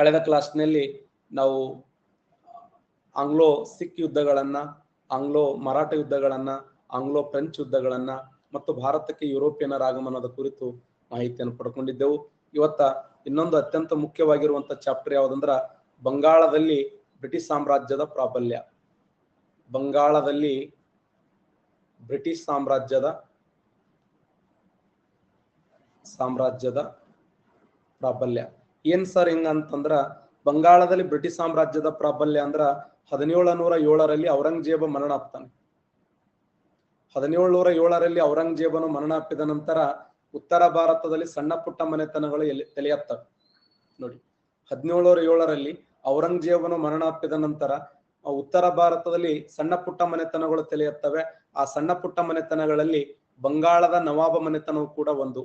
ಕಳೆದ ಕ್ಲಾಸ್ನಲ್ಲಿ ನಾವು ಆಂಗ್ಲೋ ಸಿಖ್ ಯುದ್ಧಗಳನ್ನ, ಆಂಗ್ಲೋ ಮರಾಠ ಯುದ್ಧಗಳನ್ನ, ಆಂಗ್ಲೋ ಫ್ರೆಂಚ್ ಯುದ್ಧಗಳನ್ನ ಮತ್ತು ಭಾರತಕ್ಕೆ ಯುರೋಪಿಯನ್ನರ ಆಗಮನದ ಕುರಿತು ಮಾಹಿತಿಯನ್ನು ಪಡ್ಕೊಂಡಿದ್ದೆವು. ಇವತ್ತ ಇನ್ನೊಂದು ಅತ್ಯಂತ ಮುಖ್ಯವಾಗಿರುವಂತ ಚಾಪ್ಟರ್ ಯಾವುದಂದ್ರ ಬಂಗಾಳದಲ್ಲಿ ಬ್ರಿಟಿಷ್ ಸಾಮ್ರಾಜ್ಯದ ಪ್ರಾಬಲ್ಯ. ಬಂಗಾಳದಲ್ಲಿ ಬ್ರಿಟಿಷ್ ಸಾಮ್ರಾಜ್ಯದ ಸಾಮ್ರಾಜ್ಯದ ಪ್ರಾಬಲ್ಯ. ಏನ್ ಸರ್ ಹಿಂಗಂತಂದ್ರ ಬಂಗಾಳದಲ್ಲಿ ಬ್ರಿಟಿಷ್ ಸಾಮ್ರಾಜ್ಯದ ಪ್ರಾಬಲ್ಯ ಅಂದ್ರ ಹದಿನೇಳು ನೂರ ಏಳರಲ್ಲಿ ಔರಂಗಜೇಬ ಮರಣ ಆಗ್ತಾನೆ ಹದಿನೇಳು ನೂರ ಏಳರಲ್ಲಿ ಔರಂಗಜೇಬನು ಮರಣ ನಂತರ ಉತ್ತರ ಭಾರತದಲ್ಲಿ ಸಣ್ಣ ಪುಟ್ಟ ಮನೆತನಗಳು ತಲೆಯತ್ತವೆ ತಲೆ ನೋಡಿ ನೋಡಿ ಹದಿನೇಳನೂರ ಏಳರಲ್ಲಿ ಔರಂಗಜೇಬನು ಮರಣ ನಂತರ ಉತ್ತರ ಭಾರತದಲ್ಲಿ ಸಣ್ಣ ಪುಟ್ಟ ಮನೆತನಗಳು ತಲೆ ಎತ್ತವೆ ಆ ಸಣ್ಣ ಪುಟ್ಟ ಮನೆತನಗಳಲ್ಲಿ ಬಂಗಾಳದ ನವಾಬ ಮನೆತನವು ಕೂಡ ಒಂದು.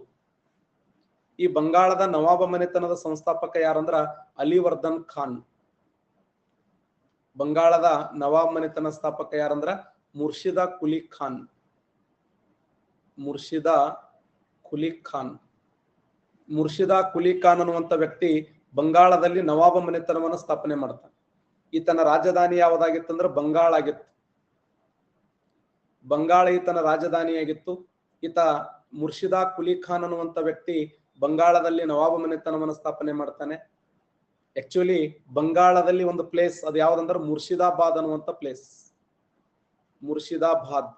ಈ ಬಂಗಾಳದ ನವಾಬ ಮನೆತನದ ಸಂಸ್ಥಾಪಕ ಯಾರಂದ್ರ ಅಲಿವರ್ಧನ್ ಖಾನ್. ಬಂಗಾಳದ ನವಾಬ್ ಮನೆತನ ಸ್ಥಾಪಕ ಯಾರಂದ್ರ ಮುರ್ಷಿದಾ ಕುಲಿ ಖಾನ್. ಮುರ್ಷಿದಾ ಕುಲಿ ಖಾನ್. ಮುರ್ಷಿದಾ ಕುಲಿ ಖಾನ್ ಅನ್ನುವಂತ ವ್ಯಕ್ತಿ ಬಂಗಾಳದಲ್ಲಿ ನವಾಬ ಮನೆತನವನ್ನು ಸ್ಥಾಪನೆ ಮಾಡ್ತಾನೆ. ಈತನ ರಾಜಧಾನಿ ಯಾವುದಾಗಿತ್ತಂದ್ರೆ ಬಂಗಾಳ ಆಗಿತ್ತು. ಬಂಗಾಳ ಈತನ ರಾಜಧಾನಿಯಾಗಿತ್ತು. ಈತ ಮುರ್ಷಿದಾ ಕುಲಿ ಖಾನ್ ಅನ್ನುವಂತ ವ್ಯಕ್ತಿ ಬಂಗಾಳದಲ್ಲಿ ನವಾಬ ಮನೆತನವನ್ನು ಸ್ಥಾಪನೆ ಮಾಡ್ತಾನೆ. ಆಕ್ಚುಲಿ ಬಂಗಾಳದಲ್ಲಿ ಒಂದು ಪ್ಲೇಸ್ ಅದು ಯಾವ್ದಂದ್ರೆ ಮುರ್ಷಿದಾಬಾದ್ ಅನ್ನುವಂತ ಪ್ಲೇಸ್ ಮುರ್ಷಿದಾಬಾದ್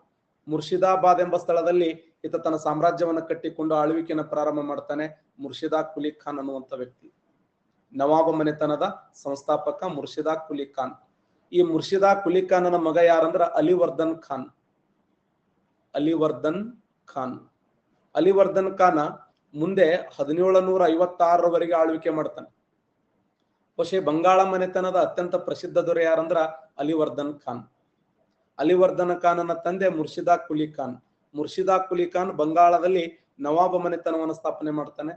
ಮುರ್ಷಿದಾಬಾದ್ ಎಂಬ ಸ್ಥಳದಲ್ಲಿ ಈತ ತನ್ನ ಸಾಮ್ರಾಜ್ಯವನ್ನು ಕಟ್ಟಿಕೊಂಡು ಆಳ್ವಿಕೆಯನ್ನು ಪ್ರಾರಂಭ ಮಾಡ್ತಾನೆ. ಮುರ್ಷಿದಾ ಕುಲಿ ಖಾನ್ ಅನ್ನುವಂಥ ವ್ಯಕ್ತಿ. ನವಾಬ ಮನೆತನದ ಸಂಸ್ಥಾಪಕ ಮುರ್ಷಿದಾ ಕುಲಿ ಖಾನ್. ಈ ಮುರ್ಷಿದಾ ಕುಲಿ ಖಾನನ ಮಗ ಯಾರಂದ್ರ ಅಲಿವರ್ಧನ್ ಖಾನ್. ಅಲಿವರ್ಧನ್ ಖಾನ್. ಅಲಿವರ್ಧನ್ ಖಾನ ಮುಂದೆ ಹದಿನೇಳು ನೂರ ಐವತ್ತಾರರವರೆಗೆ ಆಳ್ವಿಕೆ ಮಾಡ್ತಾನೆ. ಬಹುಶಃ ಬಂಗಾಳ ಮನೆತನದ ಅತ್ಯಂತ ಪ್ರಸಿದ್ಧ ದೊರೆ ಯಾರಂದ್ರ ಅಲಿವರ್ಧನ್ ಖಾನ್. ಅಲಿವರ್ಧನ ಖಾನನ ತಂದೆ ಮುರ್ಷಿದಾ ಕುಲಿ ಖಾನ್. ಮುರ್ಷಿದಾ ಕುಲಿ ಖಾನ್ ಬಂಗಾಳದಲ್ಲಿ ನವಾಬ ಮನೆತನವನ್ನು ಸ್ಥಾಪನೆ ಮಾಡ್ತಾನೆ.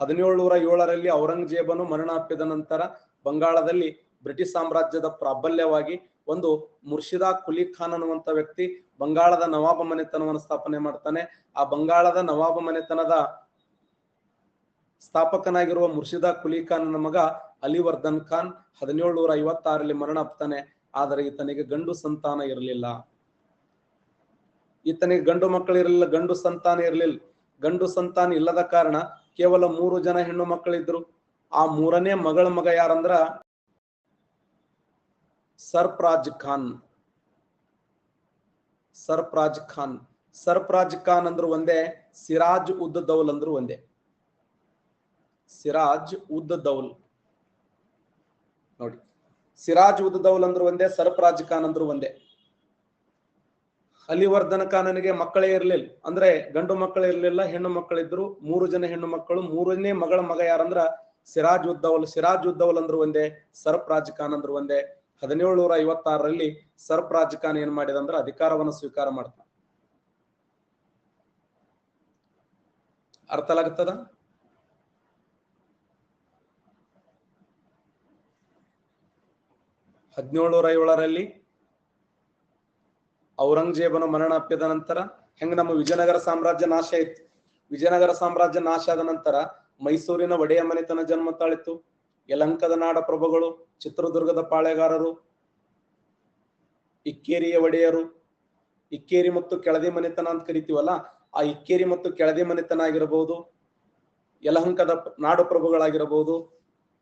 ಹದಿನೇಳುನೂರ ಏಳರಲ್ಲಿ ಔರಂಗಜೇಬನು ಮರಣ ಅಪ್ಪಿದ ನಂತರ ಬಂಗಾಳದಲ್ಲಿ ಬ್ರಿಟಿಷ್ ಸಾಮ್ರಾಜ್ಯದ ಪ್ರಾಬಲ್ಯವಾಗಿ ಒಂದು ಮುರ್ಷಿದಾ ಕುಲಿ ಖಾನ್ ಅನ್ನುವಂತ ವ್ಯಕ್ತಿ ಬಂಗಾಳದ ನವಾಬ ಮನೆತನವನ್ನು ಸ್ಥಾಪನೆ ಮಾಡ್ತಾನೆ. ಆ ಬಂಗಾಳದ ನವಾಬ ಮನೆತನದ ಸ್ಥಾಪಕನಾಗಿರುವ ಮುರ್ಷಿದಾ ಕುಲಿ ಖಾನ್ ಮಗ ಅಲಿವರ್ಧನ್ ಖಾನ್ ಹದಿನೇಳು ನೂರ ಐವತ್ತಾರಲ್ಲಿ ಮರಣ ಹಪ್ತಾನೆ. ಆದರೆ ಈತನಿಗೆ ಗಂಡು ಸಂತಾನ ಇರಲಿಲ್ಲ. ಈತನಿಗೆ ಗಂಡು ಮಕ್ಕಳು ಇರಲಿಲ್ಲ, ಗಂಡು ಸಂತಾನ ಇರಲಿಲ್ಲ. ಗಂಡು ಸಂತಾನ ಇಲ್ಲದ ಕಾರಣ ಕೇವಲ ಮೂರು ಜನ ಹೆಣ್ಣು ಮಕ್ಕಳಿದ್ರು. ಆ ಮೂರನೇ ಮಗಳ ಮಗ ಯಾರಂದ್ರ ಸರ್ಪ್ರಾಜ್ ಖಾನ್. ಸರ್ಪ್ರಾಜ್ ಖಾನ್. ಸರ್ಪ್ರಾಜ್ ಖಾನ್ ಅಂದ್ರು ಒಂದೇ, ಸಿರಾಜ್ ಉದ್ದ ದೌಲ್ ಅಂದ್ರು ಒಂದೇ. ಸಿರಾಜ್ ಉದ್ದ ದೌಲ್. ನೋಡಿ, ಸಿರಾಜ್ ಉದ್ದ ದೌಲ್ ಅಂದ್ರು ಒಂದೇ, ಸರ್ಪ್ರಾಜ್ ಖಾನ್ ಅಂದ್ರು ಒಂದೇ. ಅಲಿವರ್ಧನ ಖಾನನಿಗೆ ಮಕ್ಕಳೇ ಇರಲಿಲ್ಲ. ಅಂದ್ರೆ ಗಂಡು ಮಕ್ಕಳು ಇರಲಿಲ್ಲ, ಹೆಣ್ಣು ಮಕ್ಕಳಿದ್ರು, ಮೂರು ಜನ ಹೆಣ್ಣು ಮಕ್ಕಳು, ಮೂರನೇ ಮಗಳ ಮಗ ಯಾರಂದ್ರ, ಸಿರಾಜ್ ಉದ್ದವಲ್ ಸಿರಾಜ್ ಉದ್ದವಲ್ ಅಂದ್ರು ಒಂದೇ, ಸರ್ಪ್ರಾಜ್ ಖಾನ್ ಅಂದ್ರು ಒಂದೇ. ಹದಿನೇಳುನೂರ ಐವತ್ತಾರರಲ್ಲಿ ಸರ್ಪ್ ಖಾನ್ ಏನ್ ಮಾಡಿದ ಅಂದ್ರೆ ಅಧಿಕಾರವನ್ನು ಸ್ವೀಕಾರ ಮಾಡ್ತಾನೆ. ಅರ್ಥ ಆಗತ್ತದ ಹದಿನೇಳುನೂರ ಏಳರಲ್ಲಿ ಔರಂಗಜೇಬನ ಮರಣ ಅಪ್ಪಿದ ನಂತರ, ಹೆಂಗ ನಮ್ಮ ವಿಜಯನಗರ ಸಾಮ್ರಾಜ್ಯ ನಾಶ ಆಯ್ತು? ವಿಜಯನಗರ ಸಾಮ್ರಾಜ್ಯ ನಾಶ ಆದ ನಂತರ ಮೈಸೂರಿನ ಒಡೆಯ ಮನೆತನ ಜನ್ಮ ತಾಳಿತು ಯಲಂಕದ ನಾಡ ಪ್ರಭುಗಳು ಚಿತ್ರದುರ್ಗದ ಪಾಳೆಗಾರರು, ಇಕ್ಕೇರಿಯ ಒಡೆಯರು, ಇಕ್ಕೇರಿ ಮತ್ತು ಕೆಳದಿ ಮನೆತನ ಅಂತ ಕರಿತೀವಲ್ಲ, ಆ ಇಕ್ಕೇರಿ ಮತ್ತು ಕೆಳದಿ ಮನೆತನ ಆಗಿರಬಹುದು, ಯಲಹಂಕದ ನಾಡು ಪ್ರಭುಗಳಾಗಿರಬಹುದು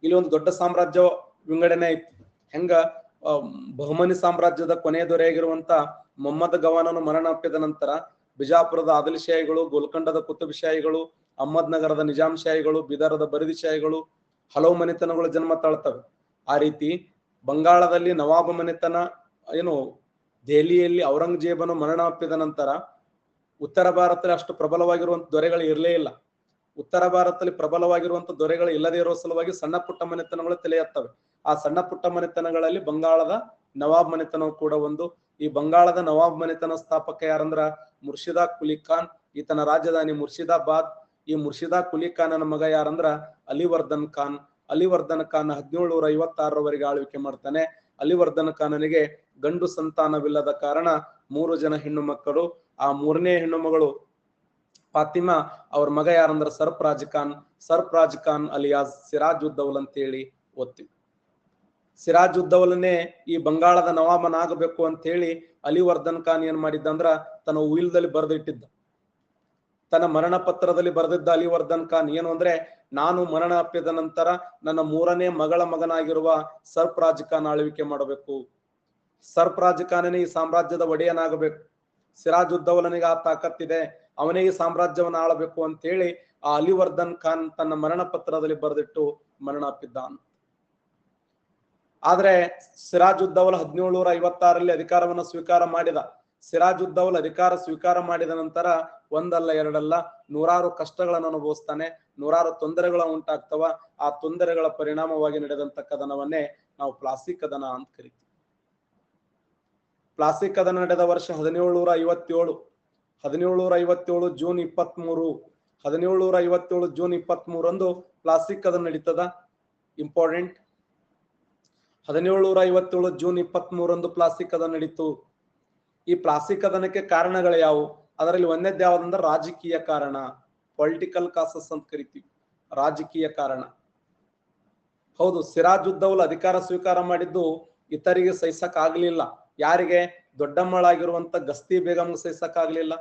ಇಲ್ಲಿ ಒಂದು ದೊಡ್ಡ ಸಾಮ್ರಾಜ್ಯ ವಿಂಗಡಣೆ ಆಯ್ತು ಹೆಂಗ? ಬಹುಮನಿ ಸಾಮ್ರಾಜ್ಯದ ಕೊನೆಯ ದೊರೆಯಾಗಿರುವಂತ ಮೊಹಮ್ಮದ್ ಗವಾನನು ಮರಣ ಅಪ್ಪಿದ ನಂತರ ಬಿಜಾಪುರದ ಆದಿಲ್ಶಾಹಿಗಳು, ಗೋಲ್ಕಂಡದ ಕುತುಬ್ ಶಾಹಿಗಳು, ಅಹಮದ್ ನಗರದ ನಿಜಾಮ್ ಶಾಹಿಗಳು, ಬಿದರದ ಬರದಿ ಶಾಹಿಗಳು ಹಲವು ಮನೆತನಗಳು ಜನ್ಮ ತಾಳ್ತವೆ. ಆ ರೀತಿ ಬಂಗಾಳದಲ್ಲಿ ನವಾಬ ಮನೆತನ, ಏನು ದೆಹಲಿಯಲ್ಲಿ ಔರಂಗಜೇಬನು ಮರಣ ಅಪ್ಪಿದ ನಂತರ ಉತ್ತರ ಭಾರತದಲ್ಲಿ ಅಷ್ಟು ಪ್ರಬಲವಾಗಿರುವಂತ ದೊರೆಗಳು ಇರಲೇ ಇಲ್ಲ. ಉತ್ತರ ಭಾರತದಲ್ಲಿ ಪ್ರಬಲವಾಗಿರುವಂತ ದೊರೆಗಳು ಇಲ್ಲದೇ ಇರುವ ಸಲುವಾಗಿ ಸಣ್ಣ ಪುಟ್ಟ ಮನೆತನಗಳು ತಲೆ ಎತ್ತವೆ. ಆ ಸಣ್ಣ ಪುಟ್ಟ ಮನೆತನಗಳಲ್ಲಿ ಬಂಗಾಳದ ನವಾಬ್ ಮನೆತನವು ಕೂಡ ಒಂದು. ಈ ಬಂಗಾಳದ ನವಾಬ್ ಮನೆತನ ಸ್ಥಾಪಕ ಯಾರಂದ್ರ ಮುರ್ಷಿದಾ ಕುಲಿ ಖಾನ್, ಈತನ ರಾಜಧಾನಿ ಮುರ್ಷಿದಾಬಾದ್ ಈ ಮುರ್ಷಿದಾ ಕುಲಿ ಖಾನನ ಮಗ ಯಾರಂದ್ರ ಅಲಿವರ್ಧನ್ ಖಾನ್. ಅಲಿವರ್ಧನ್ ಖಾನ್ ಹದಿನೇಳುನೂರ ಐವತ್ತಾರರವರೆಗೆ ಆಳ್ವಿಕೆ ಮಾಡ್ತಾನೆ. ಅಲಿವರ್ಧನ್ ಖಾನನಿಗೆ ಗಂಡು ಸಂತಾನವಿಲ್ಲದ ಕಾರಣ ಮೂರು ಜನ ಹೆಣ್ಣು ಮಕ್ಕಳು. ಆ ಮೂರನೇ ಹೆಣ್ಣು ಮಗಳು ಫಾತಿಮಾ, ಅವ್ರ ಮಗ ಯಾರಂದ್ರ ಸರ್ಪ್ರಾಜ್ ಖಾನ್. ಸರ್ಪ್ರಾಜ್ ಖಾನ್ ಅಲಿಯಾಸ್ ಸಿರಾಜ್ ಉದ್ದೌಲ್ ಅಂತೇಳಿ ಓದ್ತೀವಿ ಸಿರಾಜ್ ಉದ್ದೌಲನೇ ಈ ಬಂಗಾಳದ ನವಾಬನಾಗಬೇಕು ಅಂತ ಹೇಳಿ ಅಲಿವರ್ಧನ್ ಖಾನ್ ಏನ್ ಮಾಡಿದ್ದ ಅಂದ್ರ ತನ್ನ ಉಯಿಲ್ದಲ್ಲಿ ಬರೆದಿಟ್ಟಿದ್ದ. ತನ್ನ ಮರಣ ಪತ್ರದಲ್ಲಿ ಬರೆದಿದ್ದ ಅಲಿವರ್ಧನ್ ಖಾನ್ ಏನು ಅಂದ್ರೆ, ನಾನು ಮರಣ ಅಪ್ಪಿದ ನಂತರ ನನ್ನ ಮೂರನೇ ಮಗಳ ಮಗನಾಗಿರುವ ಸರ್ಫರಾಜ್ ಖಾನ್ ಆಳ್ವಿಕೆ ಮಾಡಬೇಕು. ಸರ್ಫರಾಜ್ ಖಾನನೇ ಈ ಸಾಮ್ರಾಜ್ಯದ ಒಡೆಯನಾಗಬೇಕು. ಸಿರಾಜ್ ಉದ್ದವಲನಿಗೆ ಆ ತಾಕತ್ತಿದೆ ಅವನೇ ಈ ಸಾಮ್ರಾಜ್ಯವನ್ನು ಆಳಬೇಕು ಅಂತ ಹೇಳಿ ಆ ಅಲಿವರ್ಧನ್ ಖಾನ್ ತನ್ನ ಮರಣ ಪತ್ರದಲ್ಲಿ ಬರೆದಿಟ್ಟು ಮರಣ ಅಪ್ಪಿದ್ದಾನೆ ಆದ್ರೆ ಸಿರಾಜ್ ಉದ್ದವಲ್ ಹದಿನೇಳು ನೂರ ಐವತ್ತಾರಲ್ಲಿ ಅಧಿಕಾರವನ್ನು ಸ್ವೀಕಾರ ಮಾಡಿದ. ಸಿರಾಜ್ ಉದ್ದೌಲ್ ಅಧಿಕಾರ ಸ್ವೀಕಾರ ಮಾಡಿದ ನಂತರ ಒಂದಲ್ಲ ಎರಡಲ್ಲ ನೂರಾರು ಕಷ್ಟಗಳನ್ನು ಅನುಭವಿಸ್ತಾನೆ, ನೂರಾರು ತೊಂದರೆಗಳ ಉಂಟಾಗ್ತವ. ಆ ತೊಂದರೆಗಳ ಪರಿಣಾಮವಾಗಿ ನಡೆದಂತ ಕದನವನ್ನೇ ನಾವು ಪ್ಲಾಸ್ಟಿಕ್ ಕದನ ಅಂತ ಕರಿತೀವಿ. ಪ್ಲಾಸ್ಟಿಕ್ ಕದನ ನಡೆದ ವರ್ಷ ಹದಿನೇಳುನೂರ ಐವತ್ತೇಳು ಹದಿನೇಳುನೂರ ಐವತ್ತೇಳು ಜೂನ್ ಇಪ್ಪತ್ತ್ ಮೂರು ಹದಿನೇಳುನೂರ ಐವತ್ತೇಳು ಜೂನ್ ಇಪ್ಪತ್ತ್ ಮೂರಂದು ಪ್ಲಾಸ್ಟಿಕ್ ಕದನ ನಡೀತದ? ಇಂಪಾರ್ಟೆಂಟ್ ಹದಿನೇಳುನೂರ ಐವತ್ತೇಳು ಜೂನ್ ಇಪ್ಪತ್ತ್ ಮೂರಂದು ಪ್ಲಾಸ್ಟಿಕ್ ಕದನ ನಡೀತು. ಈ ಪ್ಲಾಸ್ಟಿಕ್ ಕದನಕ್ಕೆ ಕಾರಣಗಳು ಯಾವುವು? ಅದರಲ್ಲಿ ಒಂದೇದ್ ಯಾವ್ದಂದ್ರೆ ರಾಜಕೀಯ ಕಾರಣ ಪೊಲಿಟಿಕಲ್ ಕಾಸಸ್ ಅಂತ ಕರಿತೀವಿ. ರಾಜಕೀಯ ಕಾರಣ. ಹೌದು, ಸಿರಾಜ್ ಉದ್ದೌಲ್ ಅಧಿಕಾರ ಸ್ವೀಕಾರ ಮಾಡಿದ್ದು ಇತರಿಗೆ ಸಹಿಸಕ್ ಆಗ್ಲಿಲ್ಲ ಯಾರಿಗೆ? ದೊಡ್ಡಮ್ಮಳಾಗಿರುವಂತ ಗಸ್ತಿ ಬೇಗಂ ಸಹಿಸಕ್ ಆಗ್ಲಿಲ್ಲ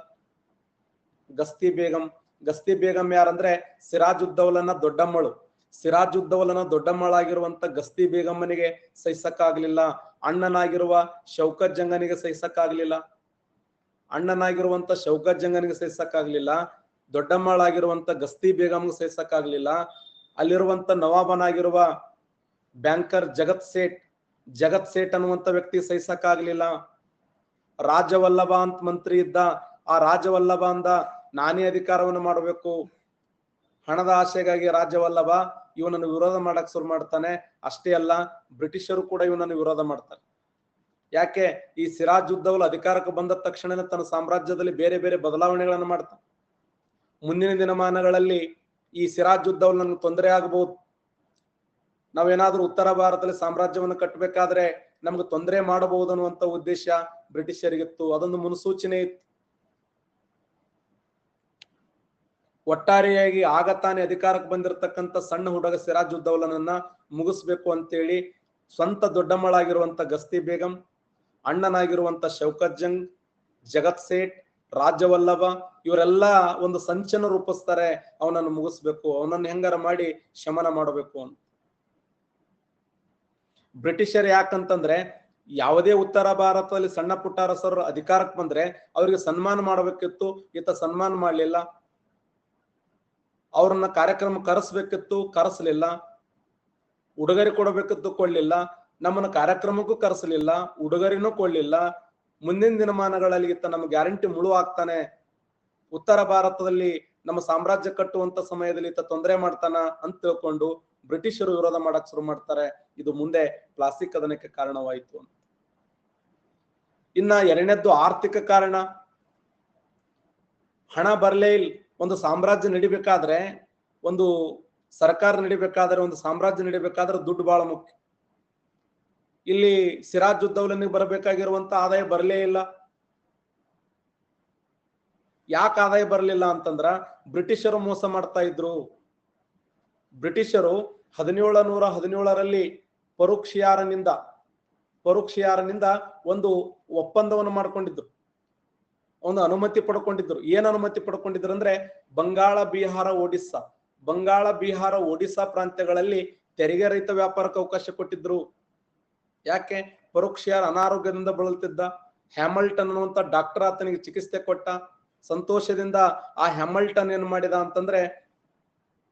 ಗಸ್ತಿ ಬೇಗಂ ಗಸ್ತಿ ಬೇಗಂ ಯಾರಂದ್ರೆ ಸಿರಾಜ್ ಉದ್ದವ್ಲನ್ನ ದೊಡ್ಡಮ್ಮಳು. ಸಿರಾಜ್ ಉದ್ದೌಲನ ದೊಡ್ಡಮ್ಮಳಾಗಿರುವಂತ ಗಸ್ತಿ ಬೇಗಮ್ಮನಿಗೆ ಸಹಿಸಕ್ಕಾಗ್ಲಿಲ್ಲ. ಅಣ್ಣನಾಗಿರುವ ಶೌಕತ್ ಜಂಗನಿಗೆ ಸಹಿಸಕ್ಕಾಗ್ಲಿಲ್ಲ. ಅಣ್ಣನಾಗಿರುವಂತ ಶೌಕತ್ ಜಂಗನಿಗೆ ಸಹಿಸಕ್ಕಾಗ್ಲಿಲ್ಲ. ದೊಡ್ಡಮ್ಮಳಾಗಿರುವಂತ ಗಸ್ತಿ ಬೇಗಂಗೆ ಸಹಿಸಕ್ಕಾಗ್ಲಿಲ್ಲ. ಅಲ್ಲಿರುವಂತ ನವಾಬನಾಗಿರುವ ಬ್ಯಾಂಕರ್ ಜಗತ್ ಸೇಠ್ ಜಗತ್ ಸೇಠ್ ಅನ್ನುವಂತ ವ್ಯಕ್ತಿ ಸಹಿಸಕ್ಕಾಗ್ಲಿಲ್ಲ. ರಾಜವಲ್ಲಭ ಅಂತ ಮಂತ್ರಿ ಇದ್ದ, ಆ ರಾಜವಲ್ಲಭ ಅಂದ ನಾನೇ ಅಧಿಕಾರವನ್ನು ಮಾಡಬೇಕು. ಹಣದ ಆಸೆಗಾಗಿ ರಾಜ್ಯವಲ್ಲಭ ಇವನನ್ನು ವಿರೋಧ ಮಾಡಕ್ ಶುರು ಮಾಡ್ತಾನೆ. ಅಷ್ಟೇ ಅಲ್ಲ, ಬ್ರಿಟಿಷರು ಕೂಡ ಇವನನ್ನು ವಿರೋಧ ಮಾಡ್ತಾರೆ. ಯಾಕೆ? ಈ ಸಿರಾಜ್ ಉದ್ದವಲ್ ಅಧಿಕಾರಕ್ಕೆ ಬಂದ ತಕ್ಷಣನೇ ತನ್ನ ಸಾಮ್ರಾಜ್ಯದಲ್ಲಿ ಬೇರೆ ಬೇರೆ ಬದಲಾವಣೆಗಳನ್ನು ಮಾಡ್ತಾನೆ. ಮುಂದಿನ ದಿನಮಾನಗಳಲ್ಲಿ ಈ ಸಿರಾಜ್ ಉದ್ದವಲ್ ನನ್ಗೆ ತೊಂದರೆ ಆಗಬಹುದು ನಾವೇನಾದ್ರೂ ಉತ್ತರ ಭಾರತದಲ್ಲಿ ಸಾಮ್ರಾಜ್ಯವನ್ನು ಕಟ್ಟಬೇಕಾದ್ರೆ ನಮ್ಗೆ ತೊಂದರೆ ಮಾಡಬಹುದು ಅನ್ನುವಂತ ಉದ್ದೇಶ ಬ್ರಿಟಿಷರಿಗಿತ್ತು ಅದೊಂದು ಮುನ್ಸೂಚನೆ ಇತ್ತು. ಒಟ್ಟಾರೆಯಾಗಿ ಆಗ ತಾನೇ ಅಧಿಕಾರಕ್ಕೆ ಬಂದಿರತಕ್ಕಂತ ಸಣ್ಣ ಹುಡುಗ ಸಿರಾಜ್ ಉದ್ದೌಲನನ್ನ ಮುಗಿಸ್ಬೇಕು ಅಂತೇಳಿ ಸ್ವಂತ ದೊಡ್ಡಮ್ಮಳಾಗಿರುವಂತ ಗಸ್ತಿ ಬೇಗಂ ಅಣ್ಣನಾಗಿರುವಂತ ಶೌಕತ್ ಜಂಗ್, ಜಗತ್ ಸೇಠ್, ರಾಜ್ಯವಲ್ಲಭ, ಇವರೆಲ್ಲ ಒಂದು ಸಂಚನ ರೂಪಿಸ್ತಾರೆ, ಅವನನ್ನು ಮುಗಿಸ್ಬೇಕು, ಅವನನ್ನು ಹೆಂಗಾರ ಮಾಡಿ ಶಮನ ಮಾಡಬೇಕು ಅಂತ. ಬ್ರಿಟಿಷರ್ ಯಾಕಂತಂದ್ರೆ ಯಾವುದೇ ಉತ್ತರ ಭಾರತದಲ್ಲಿ ಸಣ್ಣ ಪುಟ್ಟ ಅರಸರು ಅಧಿಕಾರಕ್ಕೆ ಬಂದ್ರೆ ಅವರಿಗೆ ಸನ್ಮಾನ ಮಾಡಬೇಕಿತ್ತು, ಈತ ಸನ್ಮಾನ ಮಾಡ್ಲಿಲ್ಲ. ಅವ್ರನ್ನ ಕಾರ್ಯಕ್ರಮ ಕರೆಸ್ಬೇಕಿತ್ತು, ಕರೆಸಲಿಲ್ಲ. ಉಡುಗೊರೆ ಕೊಡಬೇಕಿತ್ತು, ಕೊಡ್ಲಿಲ್ಲ. ನಮ್ಮನ್ನ ಕಾರ್ಯಕ್ರಮಕ್ಕೂ ಕರೆಸಲಿಲ್ಲ, ಉಡುಗೊರೆನೂ ಕೊಡ್ಲಿಲ್ಲ. ಮುಂದಿನ ದಿನಮಾನಗಳಲ್ಲಿ ಇತ್ತ ನಮ್ಮ ಗ್ಯಾರಂಟಿ ಮುಳು ಆಗ್ತಾನೆ ಉತ್ತರ ಭಾರತದಲ್ಲಿ ನಮ್ಮ ಸಾಮ್ರಾಜ್ಯ ಕಟ್ಟುವಂತ ಸಮಯದಲ್ಲಿ ಇತ್ತ ತೊಂದರೆ ಮಾಡ್ತಾನ ಅಂತ ತಿಳ್ಕೊಂಡು ಬ್ರಿಟಿಷರು ವಿರೋಧ ಮಾಡಕ್ ಶುರು ಮಾಡ್ತಾರೆ. ಇದು ಮುಂದೆ ಪ್ಲಾಸ್ಟಿಕ್ ಕದನಕ್ಕೆ ಕಾರಣವಾಯಿತು ಅಂತ. ಇನ್ನ ಎರಡನೇದ್ದು ಆರ್ಥಿಕ ಕಾರಣ. ಹಣ ಬರ್ಲೇ ಇಲ್ಲ. ಒಂದು ಸಾಮ್ರಾಜ್ಯ ನಡಿಬೇಕಾದ್ರೆ, ಒಂದು ಸರ್ಕಾರ ನಡಿಬೇಕಾದ್ರೆ, ಒಂದು ಸಾಮ್ರಾಜ್ಯ ನಡಿಬೇಕಾದ್ರೆ ದುಡ್ಡು ಬಹಳ ಮುಖ್ಯ. ಇಲ್ಲಿ ಸಿರಾಜ್ ಉದ್ದೌಲನಿಗೆ ಬರಬೇಕಾಗಿರುವಂತ ಆದಾಯ ಬರಲೇ ಇಲ್ಲ. ಯಾಕೆ ಆದಾಯ ಬರಲಿಲ್ಲ ಅಂತಂದ್ರ, ಬ್ರಿಟಿಷರು ಮೋಸ ಮಾಡ್ತಾ ಇದ್ರು. ಬ್ರಿಟಿಷರು ಹದಿನೇಳ ನೂರ ಹದಿನೇಳರಲ್ಲಿ ಪರುಕ್ಷಿಯಾರನಿಂದ ಪರುಕ್ಷಿಯಾರನಿಂದ ಒಂದು ಒಪ್ಪಂದವನ್ನು ಮಾಡ್ಕೊಂಡಿದ್ರು. ಒಂದು ಅನುಮತಿ ಪಡ್ಕೊಂಡಿದ್ರು. ಏನ್ ಅನುಮತಿ ಪಡ್ಕೊಂಡಿದ್ರು ಅಂದ್ರೆ ಬಂಗಾಳ, ಬಿಹಾರ, ಒಡಿಸ್ಸಾ. ಬಂಗಾಳ, ಬಿಹಾರ, ಒಡಿಸ್ಸಾ ಪ್ರಾಂತ್ಯಗಳಲ್ಲಿ ತೆರಿಗೆ ರಹಿತ ವ್ಯಾಪಾರಕ್ಕೆ ಅವಕಾಶ ಕೊಟ್ಟಿದ್ರು. ಯಾಕೆ? ಪರೋಕ್ಷಿಯಾರ್ ಅನಾರೋಗ್ಯದಿಂದ ಬಳಲ್ತಿದ್ದ ಹ್ಯಾಮಲ್ಟನ್ ಅನ್ನುವಂತ ಡಾಕ್ಟರ್ ಆತನಿಗೆ ಚಿಕಿತ್ಸೆ ಕೊಟ್ಟ. ಸಂತೋಷದಿಂದ ಆ ಹ್ಯಾಮಲ್ಟನ್ ಏನ್ ಮಾಡಿದ ಅಂತಂದ್ರೆ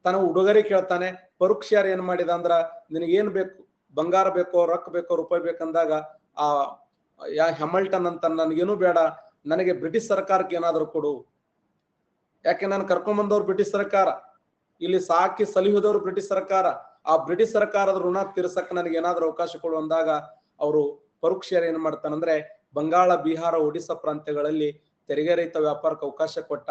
ತನ್ನ ಉಡುಗೊರೆ ಕೇಳ್ತಾನೆ. ಪರೋಕ್ಷಿಯಾರ್ ಏನ್ ಮಾಡಿದ ಅಂದ್ರ ನಿನಗೇನ್ ಬೇಕು? ಬಂಗಾರ ಬೇಕೋ, ರೊಕ್ಕ ಬೇಕೋ, ರೂಪಾಯಿ ಬೇಕಂದಾಗ ಆ ಯಾ ಹೆಮಲ್ಟನ್ ಅಂತ ನನಗೇನು ಬೇಡ. ನನಗೆ ಬ್ರಿಟಿಷ್ ಸರ್ಕಾರಕ್ಕೆ ಏನಾದರೂ ಕೊಡು. ಯಾಕೆ ನಾನು ಕರ್ಕೊಂಡ್ ಬ್ರಿಟಿಷ್ ಸರ್ಕಾರ? ಇಲ್ಲಿ ಸಾಕಿ ಸಲಿಹುದವರು ಬ್ರಿಟಿಷ್ ಸರ್ಕಾರ. ಆ ಬ್ರಿಟಿಷ್ ಸರ್ಕಾರದ ಋಣ ತೀರ್ಸಕ್ ನನಗೆ ಏನಾದ್ರೂ ಅವಕಾಶ ಕೊಡು ಅಂದಾಗ ಅವರು ಪರೋಕ್ಷರು ಏನ್ ಮಾಡ್ತಾನಂದ್ರೆ ಬಂಗಾಳ, ಬಿಹಾರ, ಒಡಿಸ್ಸಾ ಪ್ರಾಂತ್ಯಗಳಲ್ಲಿ ತೆರಿಗೆ ರಹಿತ ವ್ಯಾಪಾರಕ್ಕೆ ಅವಕಾಶ ಕೊಟ್ಟ.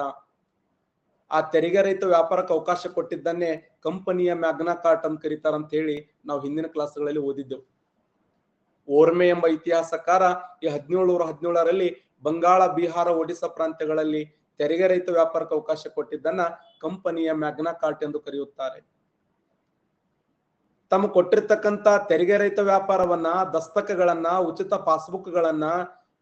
ಆ ತೆರಿಗೆ ರಹಿತ ವ್ಯಾಪಾರಕ್ಕೆ ಅವಕಾಶ ಕೊಟ್ಟಿದ್ದನ್ನೇ ಕಂಪನಿಯ ಮ್ಯಾಗ್ನಾ ಕಾರ್ಟ್ ಅಂತ ಕರೀತಾರ ಅಂತ ಹೇಳಿ ನಾವು ಹಿಂದಿನ ಕ್ಲಾಸ್ಗಳಲ್ಲಿ ಓದಿದ್ದೆವು. ಓರ್ಮೆ ಎಂಬ ಇತಿಹಾಸಕಾರ ಈ ಹದಿನೇಳು ಹದಿನೇಳರಲ್ಲಿ ಬಂಗಾಳ, ಬಿಹಾರ ಒಡಿಶಾ ಪ್ರಾಂತ್ಯಗಳಲ್ಲಿ ತೆರಿಗೆ ರಹಿತ ವ್ಯಾಪಾರಕ್ಕೆ ಅವಕಾಶ ಕೊಟ್ಟಿದ್ದನ್ನ ಕಂಪನಿಯ ಮ್ಯಾಗ್ನಾ ಕಾರ್ಟ್ ಎಂದು ಕರೆಯುತ್ತಾರೆ. ತಮ್ಮ ಕೊಟ್ಟಿರ್ತಕ್ಕಂತ ತೆರಿಗೆ ರಹಿತ ವ್ಯಾಪಾರವನ್ನ, ದಸ್ತಕಗಳನ್ನ, ಉಚಿತ ಪಾಸ್ಬುಕ್ ಗಳನ್ನ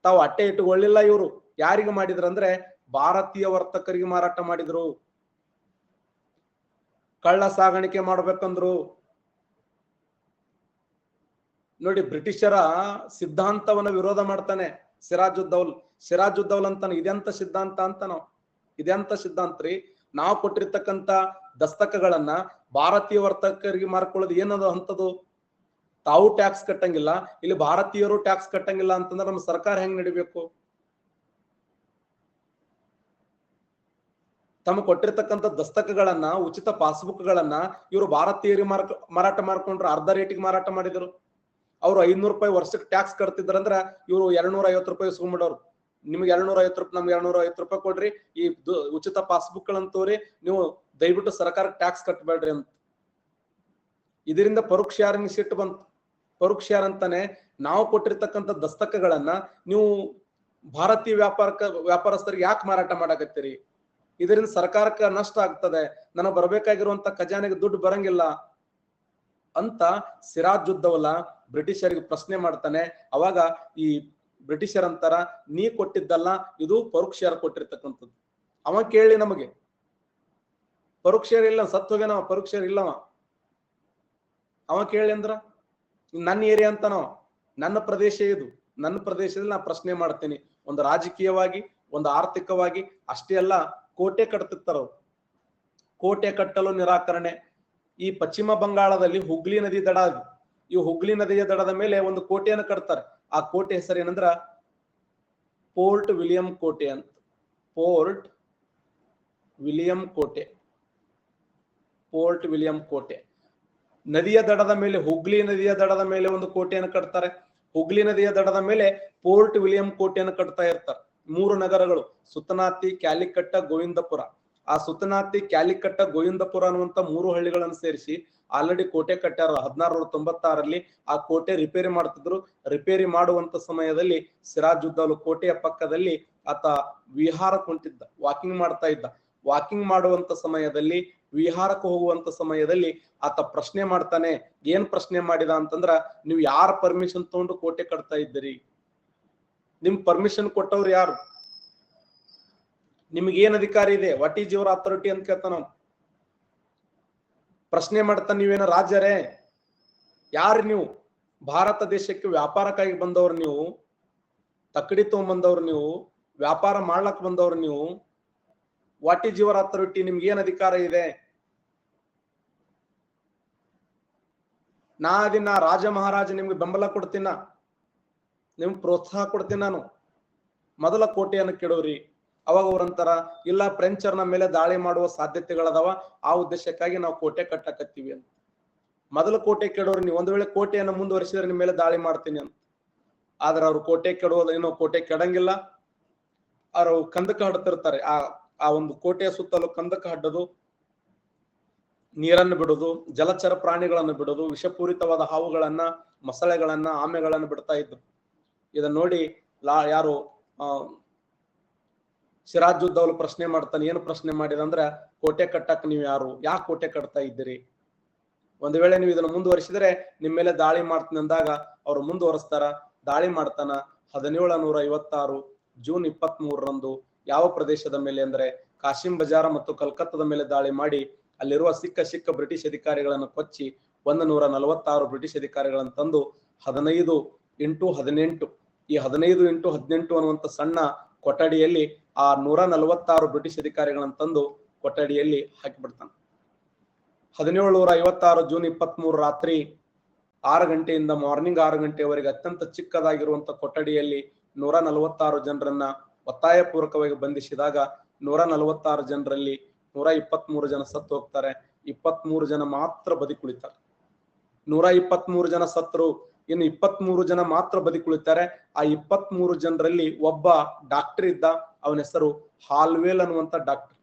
ತಾವು ಅಟ್ಟೆ ಇಟ್ಟುಕೊಳ್ಳಿಲ್ಲ ಇವರು. ಯಾರಿಗೆ ಮಾಡಿದ್ರಂದ್ರೆ ಭಾರತೀಯ ವರ್ತಕರಿಗೆ ಮಾರಾಟ ಮಾಡಿದ್ರು. ಕಳ್ಳ ಸಾಗಾಣಿಕೆ ಮಾಡ್ಬೇಕಂದ್ರು. ನೋಡಿ, ಬ್ರಿಟಿಷರ ಸಿದ್ಧಾಂತವನ್ನ ವಿರೋಧ ಮಾಡ್ತಾನೆ. ಸಿರಾಜುದ್ದೌಲ್ ಸಿರಾಜುದ್ದೌಲ್ ಅಂತ ಇದೆಂತ ಸಿದ್ಧಾಂತ ಅಂತ ಇದೆಂತ ಸಿದ್ಧಾಂತ ರೀ? ನಾವು ಕೊಟ್ಟಿರ್ತಕ್ಕಂತ ದಸ್ತಕಗಳನ್ನ ಭಾರತೀಯ ವರ್ತಕರಿಗೆ ಮಾರ್ಕೊಳ್ಳೋದು ಏನದು ಅಂತದು ತಾವು ಟ್ಯಾಕ್ಸ್ ಕಟ್ಟಂಗಿಲ್ಲ, ಇಲ್ಲಿ ಭಾರತೀಯರು ಟ್ಯಾಕ್ಸ್ ಕಟ್ಟಂಗಿಲ್ಲ ಅಂತಂದ್ರೆ ನಮ್ಮ ಸರ್ಕಾರ ಹೆಂಗ್ ನಡಿಬೇಕು? ತಮ್ಮ ಕೊಟ್ಟಿರ್ತಕ್ಕಂಥ ದಸ್ತಕಗಳನ್ನ, ಉಚಿತ ಪಾಸ್ಬುಕ್ ಗಳನ್ನ ಇವರು ಭಾರತೀಯರಿಗೆ ಮಾರ್ಕ, ಮಾರಾಟ ಮಾಡ್ಕೊಂಡ್ರು ಅರ್ಧ ರೇಟಿಗೆ ಮಾರಾಟ ಮಾಡಿದ್ರು. ಅವ್ರು ಐದ್ನೂರು ರೂಪಾಯಿ ವರ್ಷಕ್ಕೆ ಟ್ಯಾಕ್ಸ್ ಕಟ್ತಿದ್ರಂದ್ರ ಇವರು ಎರಡ್ನೂರ ಐವತ್ತು ರೂಪಾಯಿ ಇಸ್ಕೊಂಡ್ಬಿಡೋರು ನಿಮ್ಗೆ ಎರಡ್ನೂರ ಐವತ್ತು ರೂಪಾಯಿ ನಮ್ಗೆ ಎರಡ್ನೂರ ಐವತ್ತು ರೂಪಾಯಿ ಕೊಡ್ರಿ, ಈ ಉಚಿತ ಪಾಸ್ಬುಕ್ ಗಳನ್ನ ತೋರಿ, ನೀವು ದಯವಿಟ್ಟು ಸರ್ಕಾರಕ್ಕೆ ಟ್ಯಾಕ್ಸ್ ಕಟ್ಟಬೇಡ್ರಿ ಅಂತ. ಇದರಿಂದ ಪರೋಕ್ಷ ಯಾರನ್ನ ಸಿಟ್ಟು ಬಂತು? ಪರೋಕ್ಷ ಯಾರಂತಾನೆ ನಾವು ಕೊಟ್ಟಿರ್ತಕ್ಕಂತ ದಸ್ತಕಗಳನ್ನ ನೀವು ಭಾರತೀಯ ವ್ಯಾಪಾರಕ್ಕ ವ್ಯಾಪಾರಸ್ಥರಿಗೆ ಯಾಕೆ ಮಾರಾಟ ಮಾಡಾಕತ್ತೀರಿ? ಇದರಿಂದ ಸರ್ಕಾರಕ್ಕೆ ನಷ್ಟ ಆಗ್ತದೆ. ನನಗೆ ಬರಬೇಕಾಗಿರುವಂತ ಖಜಾನೆಗೆ ದುಡ್ಡು ಬರಂಗಿಲ್ಲ. ಅಂತ ಸಿರಾಜುದ್ದವಲ್ಲ ಬ್ರಿಟಿಷರಿಗೆ ಪ್ರಶ್ನೆ ಮಾಡ್ತಾನೆ. ಅವಾಗ ಈ ಬ್ರಿಟಿಷರ್ ಅಂತಾರ ನೀ ಕೊಟ್ಟಿದ್ದಲ್ಲ, ಇದು ಪರೋಕ್ಷರ ಕೊಟ್ಟಿರ್ತಕ್ಕಂಥದ್ದು. ಅವ ಕೇಳಿ ನಮಗೆ. ಪರೋಕ್ಷರ ಇಲ್ಲ ಸತ್ ಹೋಗ್ಯಾನವ ಇಲ್ಲವ. ಅವ ಕೇಳಿ ಅಂದ್ರ, ನನ್ನ ಏರಿಯಾ ಅಂತನವ ನನ್ನ ಪ್ರದೇಶ ಇದು, ನನ್ನ ಪ್ರದೇಶದಲ್ಲಿ ನಾ ಪ್ರಶ್ನೆ ಮಾಡ್ತೀನಿ. ಒಂದು ರಾಜಕೀಯವಾಗಿ, ಒಂದು ಆರ್ಥಿಕವಾಗಿ, ಅಷ್ಟೇ ಅಲ್ಲ, ಕೋಟೆ ಕಟ್ತಿರ್ತಾರ ಕೋಟೆ ಕಟ್ಟಲು ನಿರಾಕರಣೆ ಈ ಪಶ್ಚಿಮ ಬಂಗಾಳದಲ್ಲಿ ಹುಗ್ಲಿ ನದಿ ದಡ ಅದು. ಈ ಹುಗ್ಲಿ ನದಿಯ ದಡದ ಮೇಲೆ ಒಂದು ಕೋಟೆಯನ್ನು ಕಟ್ತಾರೆ. ಆ ಕೋಟೆ ಹೆಸರು ಏನಂದ್ರ? ಪೋರ್ಟ್ ವಿಲಿಯಂ ಕೋಟೆ ಅಂತ. ಪೋರ್ಟ್ ವಿಲಿಯಂ ಕೋಟೆ. ಪೋರ್ಟ್ ವಿಲಿಯಂ ಕೋಟೆ. ನದಿಯ ದಡದ ಮೇಲೆ, ಹುಗ್ಲಿ ನದಿಯ ದಡದ ಮೇಲೆ ಒಂದು ಕೋಟೆಯನ್ನು ಕಟ್ತಾರೆ. ಹುಗ್ಲಿ ನದಿಯ ದಡದ ಮೇಲೆ ಪೋರ್ಟ್ ವಿಲಿಯಂ ಕೋಟೆಯನ್ನು ಕಟ್ತಾ ಇರ್ತಾರೆ. ಮೂರು ನಗರಗಳು ಸುತನಾತಿ ಕ್ಯಾಲಿಕಟ್ಟ, ಗೋವಿಂದಪುರ. ಆ ಸುತ್ತನಾತಿ ಕ್ಯಾಲಿಕಟ್ಟ ಗೋವಿಂದಪುರ ಅನ್ನುವಂತ ಮೂರು ಹಳ್ಳಿಗಳನ್ನು ಸೇರಿಸಿ ಆಲ್ರೆಡಿ ಕೋಟೆ ಕಟ್ಟಾರ ಹದಿನಾರು ತೊಂಬತ್ತಾರಲ್ಲಿ ಆ ಕೋಟೆ ರಿಪೇರಿ ಮಾಡ್ತಿದ್ರು. ರಿಪೇರಿ ಮಾಡುವಂತ ಸಮಯದಲ್ಲಿ ಸಿರಾಜುದ್ದೌಲ್ ಕೋಟೆಯ ಪಕ್ಕದಲ್ಲಿ ಆತ ವಿಹಾರ ಕುಂಟಿದ್ದ ವಾಕಿಂಗ್ ಮಾಡ್ತಾ ಇದ್ದ. ವಾಕಿಂಗ್ ಮಾಡುವಂತ ಸಮಯದಲ್ಲಿ, ವಿಹಾರಕ್ಕೆ ಹೋಗುವಂತ ಸಮಯದಲ್ಲಿ ಆತ ಪ್ರಶ್ನೆ ಮಾಡ್ತಾನೆ, ಏನ್ ಪ್ರಶ್ನೆ ಮಾಡಿದ ಅಂತಂದ್ರ ನೀವು ಯಾರ ಪರ್ಮಿಷನ್ ತಗೊಂಡು ಕೋಟೆ ಕಟ್ತಾ ಇದ್ದೀರಿ? ನಿಮ್ ಪರ್ಮಿಷನ್ ಕೊಟ್ಟವ್ರು ಯಾರು? ನಿಮ್ಗೆ ಏನ್ ಅಧಿಕಾರ ಇದೆ? ವಾಟ್ ಈಸ್ ಯುವರ್ ಅಥಾರಿಟಿ ಅಂತ ಕೇಳ್ತಾನ. ಪ್ರಶ್ನೆ ಮಾಡ್ತಾನೆ, ನೀವೇನ ರಾಜರೇ? ಯಾರು ನೀವು? ಭಾರತ ದೇಶಕ್ಕೆ ವ್ಯಾಪಾರಕ್ಕಾಗಿ ಬಂದವ್ರು ನೀವು? ತಕ್ಕಡಿ ತಗೊಂಡ್ಬಂದವ್ರು ನೀವು? ವ್ಯಾಪಾರ ಮಾಡ್ಲಕ್ ಬಂದವ್ರು ನೀವು? ವಾಟ್ ಈಸ್ ಯುವರ್ ಅಥಾರಿಟಿ ನಿಮ್ಗೆ ಏನ್ ಅಧಿಕಾರ ಇದೆ? ನಾ ಅದಿನ ರಾಜ ಮಹಾರಾಜ ನಿಮ್ಗೆ ಬೆಂಬಲ ಕೊಡ್ತೀನ? ನಿಮ್ಗೆ ಪ್ರೋತ್ಸಾಹ ಕೊಡ್ತೀನಿ ನಾನು. ಮೊದಲ ಕೋಟೆಯನ್ನು ಕೆಡೋರಿ. ಅವಾಗ ಅವ್ರಂತಾರ ಇಲ್ಲ ಫ್ರೆಂಚರ್ನ ಮೇಲೆ ದಾಳಿ ಮಾಡುವ ಸಾಧ್ಯತೆಗಳದಾವ, ಆ ಉದ್ದೇಶಕ್ಕಾಗಿ ನಾವು ಕೋಟೆ ಕಟ್ಟಕತ್ತೀವಿ ಅಂತ. ಮೊದಲ ಕೋಟೆ ಕೆಡೋರು ನೀವು, ಒಂದು ವೇಳೆ ಕೋಟೆಯನ್ನು ಮುಂದುವರಿಸಿದ್ರೆ ನಿಮ್ಮ ಮೇಲೆ ದಾಳಿ ಮಾಡ್ತೀನಿ ಅಂತ. ಆದ್ರೆ ಅವ್ರು ಕೋಟೆ ಕೆಡೋದು ಏನೋ ಕೋಟೆ ಕೆಡಂಗಿಲ್ಲ. ಅವರು ಕಂದಕ ಹಡ್ತಿರ್ತಾರೆ, ಆ ಆ ಒಂದು ಕೋಟೆಯ ಸುತ್ತಲೂ ಕಂದಕ ಹಡ್ಡದು, ನೀರನ್ನು ಬಿಡುದು, ಜಲಚರ ಪ್ರಾಣಿಗಳನ್ನು ಬಿಡುದು, ವಿಷಪೂರಿತವಾದ ಹಾವುಗಳನ್ನ, ಮೊಸಳೆಗಳನ್ನ, ಆಮೆಗಳನ್ನು ಬಿಡ್ತಾ ಇದ್ರು. ಇದನ್ನ ನೋಡಿ ಲಾ, ಯಾರು ಆ ಸಿರಾಜುದ್ದೌಲ್ ಪ್ರಶ್ನೆ ಮಾಡ್ತಾನೆ, ಏನು ಪ್ರಶ್ನೆ ಮಾಡಿದ ಅಂದ್ರ, ಕೋಟೆ ಕಟ್ಟಕ್ ನೀವು ಯಾರು? ಯಾಕೆ ಕೋಟೆ ಕಟ್ತಾ ಇದ್ದೀರಿ? ಒಂದ್ ವೇಳೆ ನೀವು ಇದನ್ನ ಮುಂದುವರಿಸಿದ್ರೆ ನಿಮ್ ಮೇಲೆ ದಾಳಿ ಮಾಡ್ತೀನಿ ಅಂದಾಗ ಅವ್ರು ಮುಂದುವರಿಸ್ತಾರ. ದಾಳಿ ಮಾಡ್ತಾನ ಹದಿನೇಳ ನೂರ ಐವತ್ತಾರು ಜೂನ್ ಇಪ್ಪತ್ತ್ ಮೂರರಂದು ಯಾವ ಪ್ರದೇಶದ ಮೇಲೆ ಅಂದ್ರೆ ಕಾಶಿಂ ಬಜಾರ ಮತ್ತು ಕಲ್ಕತ್ತಾದ ಮೇಲೆ ದಾಳಿ ಮಾಡಿ ಅಲ್ಲಿರುವ ಸಿಕ್ಕ ಸಿಕ್ಕ ಬ್ರಿಟಿಷ್ ಅಧಿಕಾರಿಗಳನ್ನು ಕೊಚ್ಚಿ ಒಂದು ನೂರ ನಲವತ್ತಾರು ಬ್ರಿಟಿಷ್ ಅಧಿಕಾರಿಗಳನ್ನು ತಂದು ಹದಿನೈದು ಇಂಟು ಹದಿನೆಂಟು, ಈ ಹದಿನೈದು ಇಂಟು ಹದಿನೆಂಟು ಅನ್ನುವಂತ ಸಣ್ಣ ಕೊಠಡಿಯಲ್ಲಿ ಆ ನೂರ ನಲವತ್ತಾರು ಬ್ರಿಟಿಷ್ ಅಧಿಕಾರಿಗಳನ್ನು ತಂದು ಕೊಠಡಿಯಲ್ಲಿ ಹಾಕಿಬಿಡ್ತಾನೆ. ಹದಿನೇಳು ನೂರ ಐವತ್ತಾರು ಜೂನ್ ಇಪ್ಪತ್ತ್ ಮೂರು ರಾತ್ರಿ ಆರು ಗಂಟೆಯಿಂದ ಮಾರ್ನಿಂಗ್ ಆರು ಗಂಟೆವರೆಗೆ ಅತ್ಯಂತ ಚಿಕ್ಕದಾಗಿರುವಂತ ಕೊಠಡಿಯಲ್ಲಿ ನೂರ ನಲವತ್ತಾರು ಜನರನ್ನ ಒತ್ತಾಯಪೂರ್ವಕವಾಗಿ ಬಂಧಿಸಿದಾಗ ನೂರ ನಲವತ್ತಾರು ಜನರಲ್ಲಿ ನೂರ ಇಪ್ಪತ್ಮೂರು ಜನ ಸತ್ತು ಹೋಗ್ತಾರೆ. ಇಪ್ಪತ್ಮೂರು ಜನ ಮಾತ್ರ ಬದುಕುಳಿತಾರೆ. ನೂರ ಇಪ್ಪತ್ಮೂರು ಜನ ಸತ್ರು ಇನ್ನು ಇಪ್ಪತ್ಮೂರು ಜನ ಮಾತ್ರ ಬದುಕುಳಿತಾರೆ. ಆ ಇಪ್ಪತ್ಮೂರು ಜನರಲ್ಲಿ ಒಬ್ಬ ಡಾಕ್ಟರ್ ಇದ್ದ, ಅವನ ಹೆಸರು ಹಾಲ್ವೇಲ್ ಅನ್ನುವಂತ ಡಾಕ್ಟರ್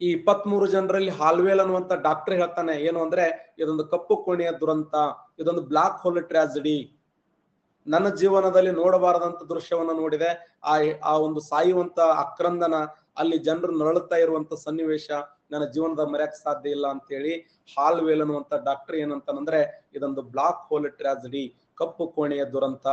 ಈ ಇಪ್ಪತ್ಮೂರು ಜನರಲ್ಲಿ ಹಾಲ್ವೇಲ್ ಅನ್ನುವಂತ ಡಾಕ್ಟರ್ ಹೇಳ್ತಾನೆ, ಏನು ಅಂದ್ರೆ, ಇದೊಂದು ಕಪ್ಪು ಕೋಣೆಯ ದುರಂತ, ಇದೊಂದು ಬ್ಲಾಕ್ ಹೋಲ್ ಟ್ರಾಜಿಡಿ ನನ್ನ ಜೀವನದಲ್ಲಿ ನೋಡಬಾರದಂತ ದೃಶ್ಯವನ್ನ ನೋಡಿದೆ. ಆ ಆ ಒಂದು ಸಾಯುವಂತ ಅಕ್ರಂದನ, ಅಲ್ಲಿ ಜನರು ನರಳುತ್ತಾ ಇರುವಂತ ಸನ್ನಿವೇಶ ನನ್ನ ಜೀವನದ ಮರೆಯಕ್ ಸಾಧ್ಯ ಇಲ್ಲ ಅಂತ ಹೇಳಿ ಹಾಲ್ವೇಲ್ ಅನ್ನುವಂತ ಡಾಕ್ಟರ್ ಏನಂತಾನಂದ್ರೆ ಇದೊಂದು ಬ್ಲಾಕ್ ಹೋಲ್ ಟ್ರಾಜಡಿ ಕಪ್ಪು ಕೋಣೆಯ ದುರಂತ.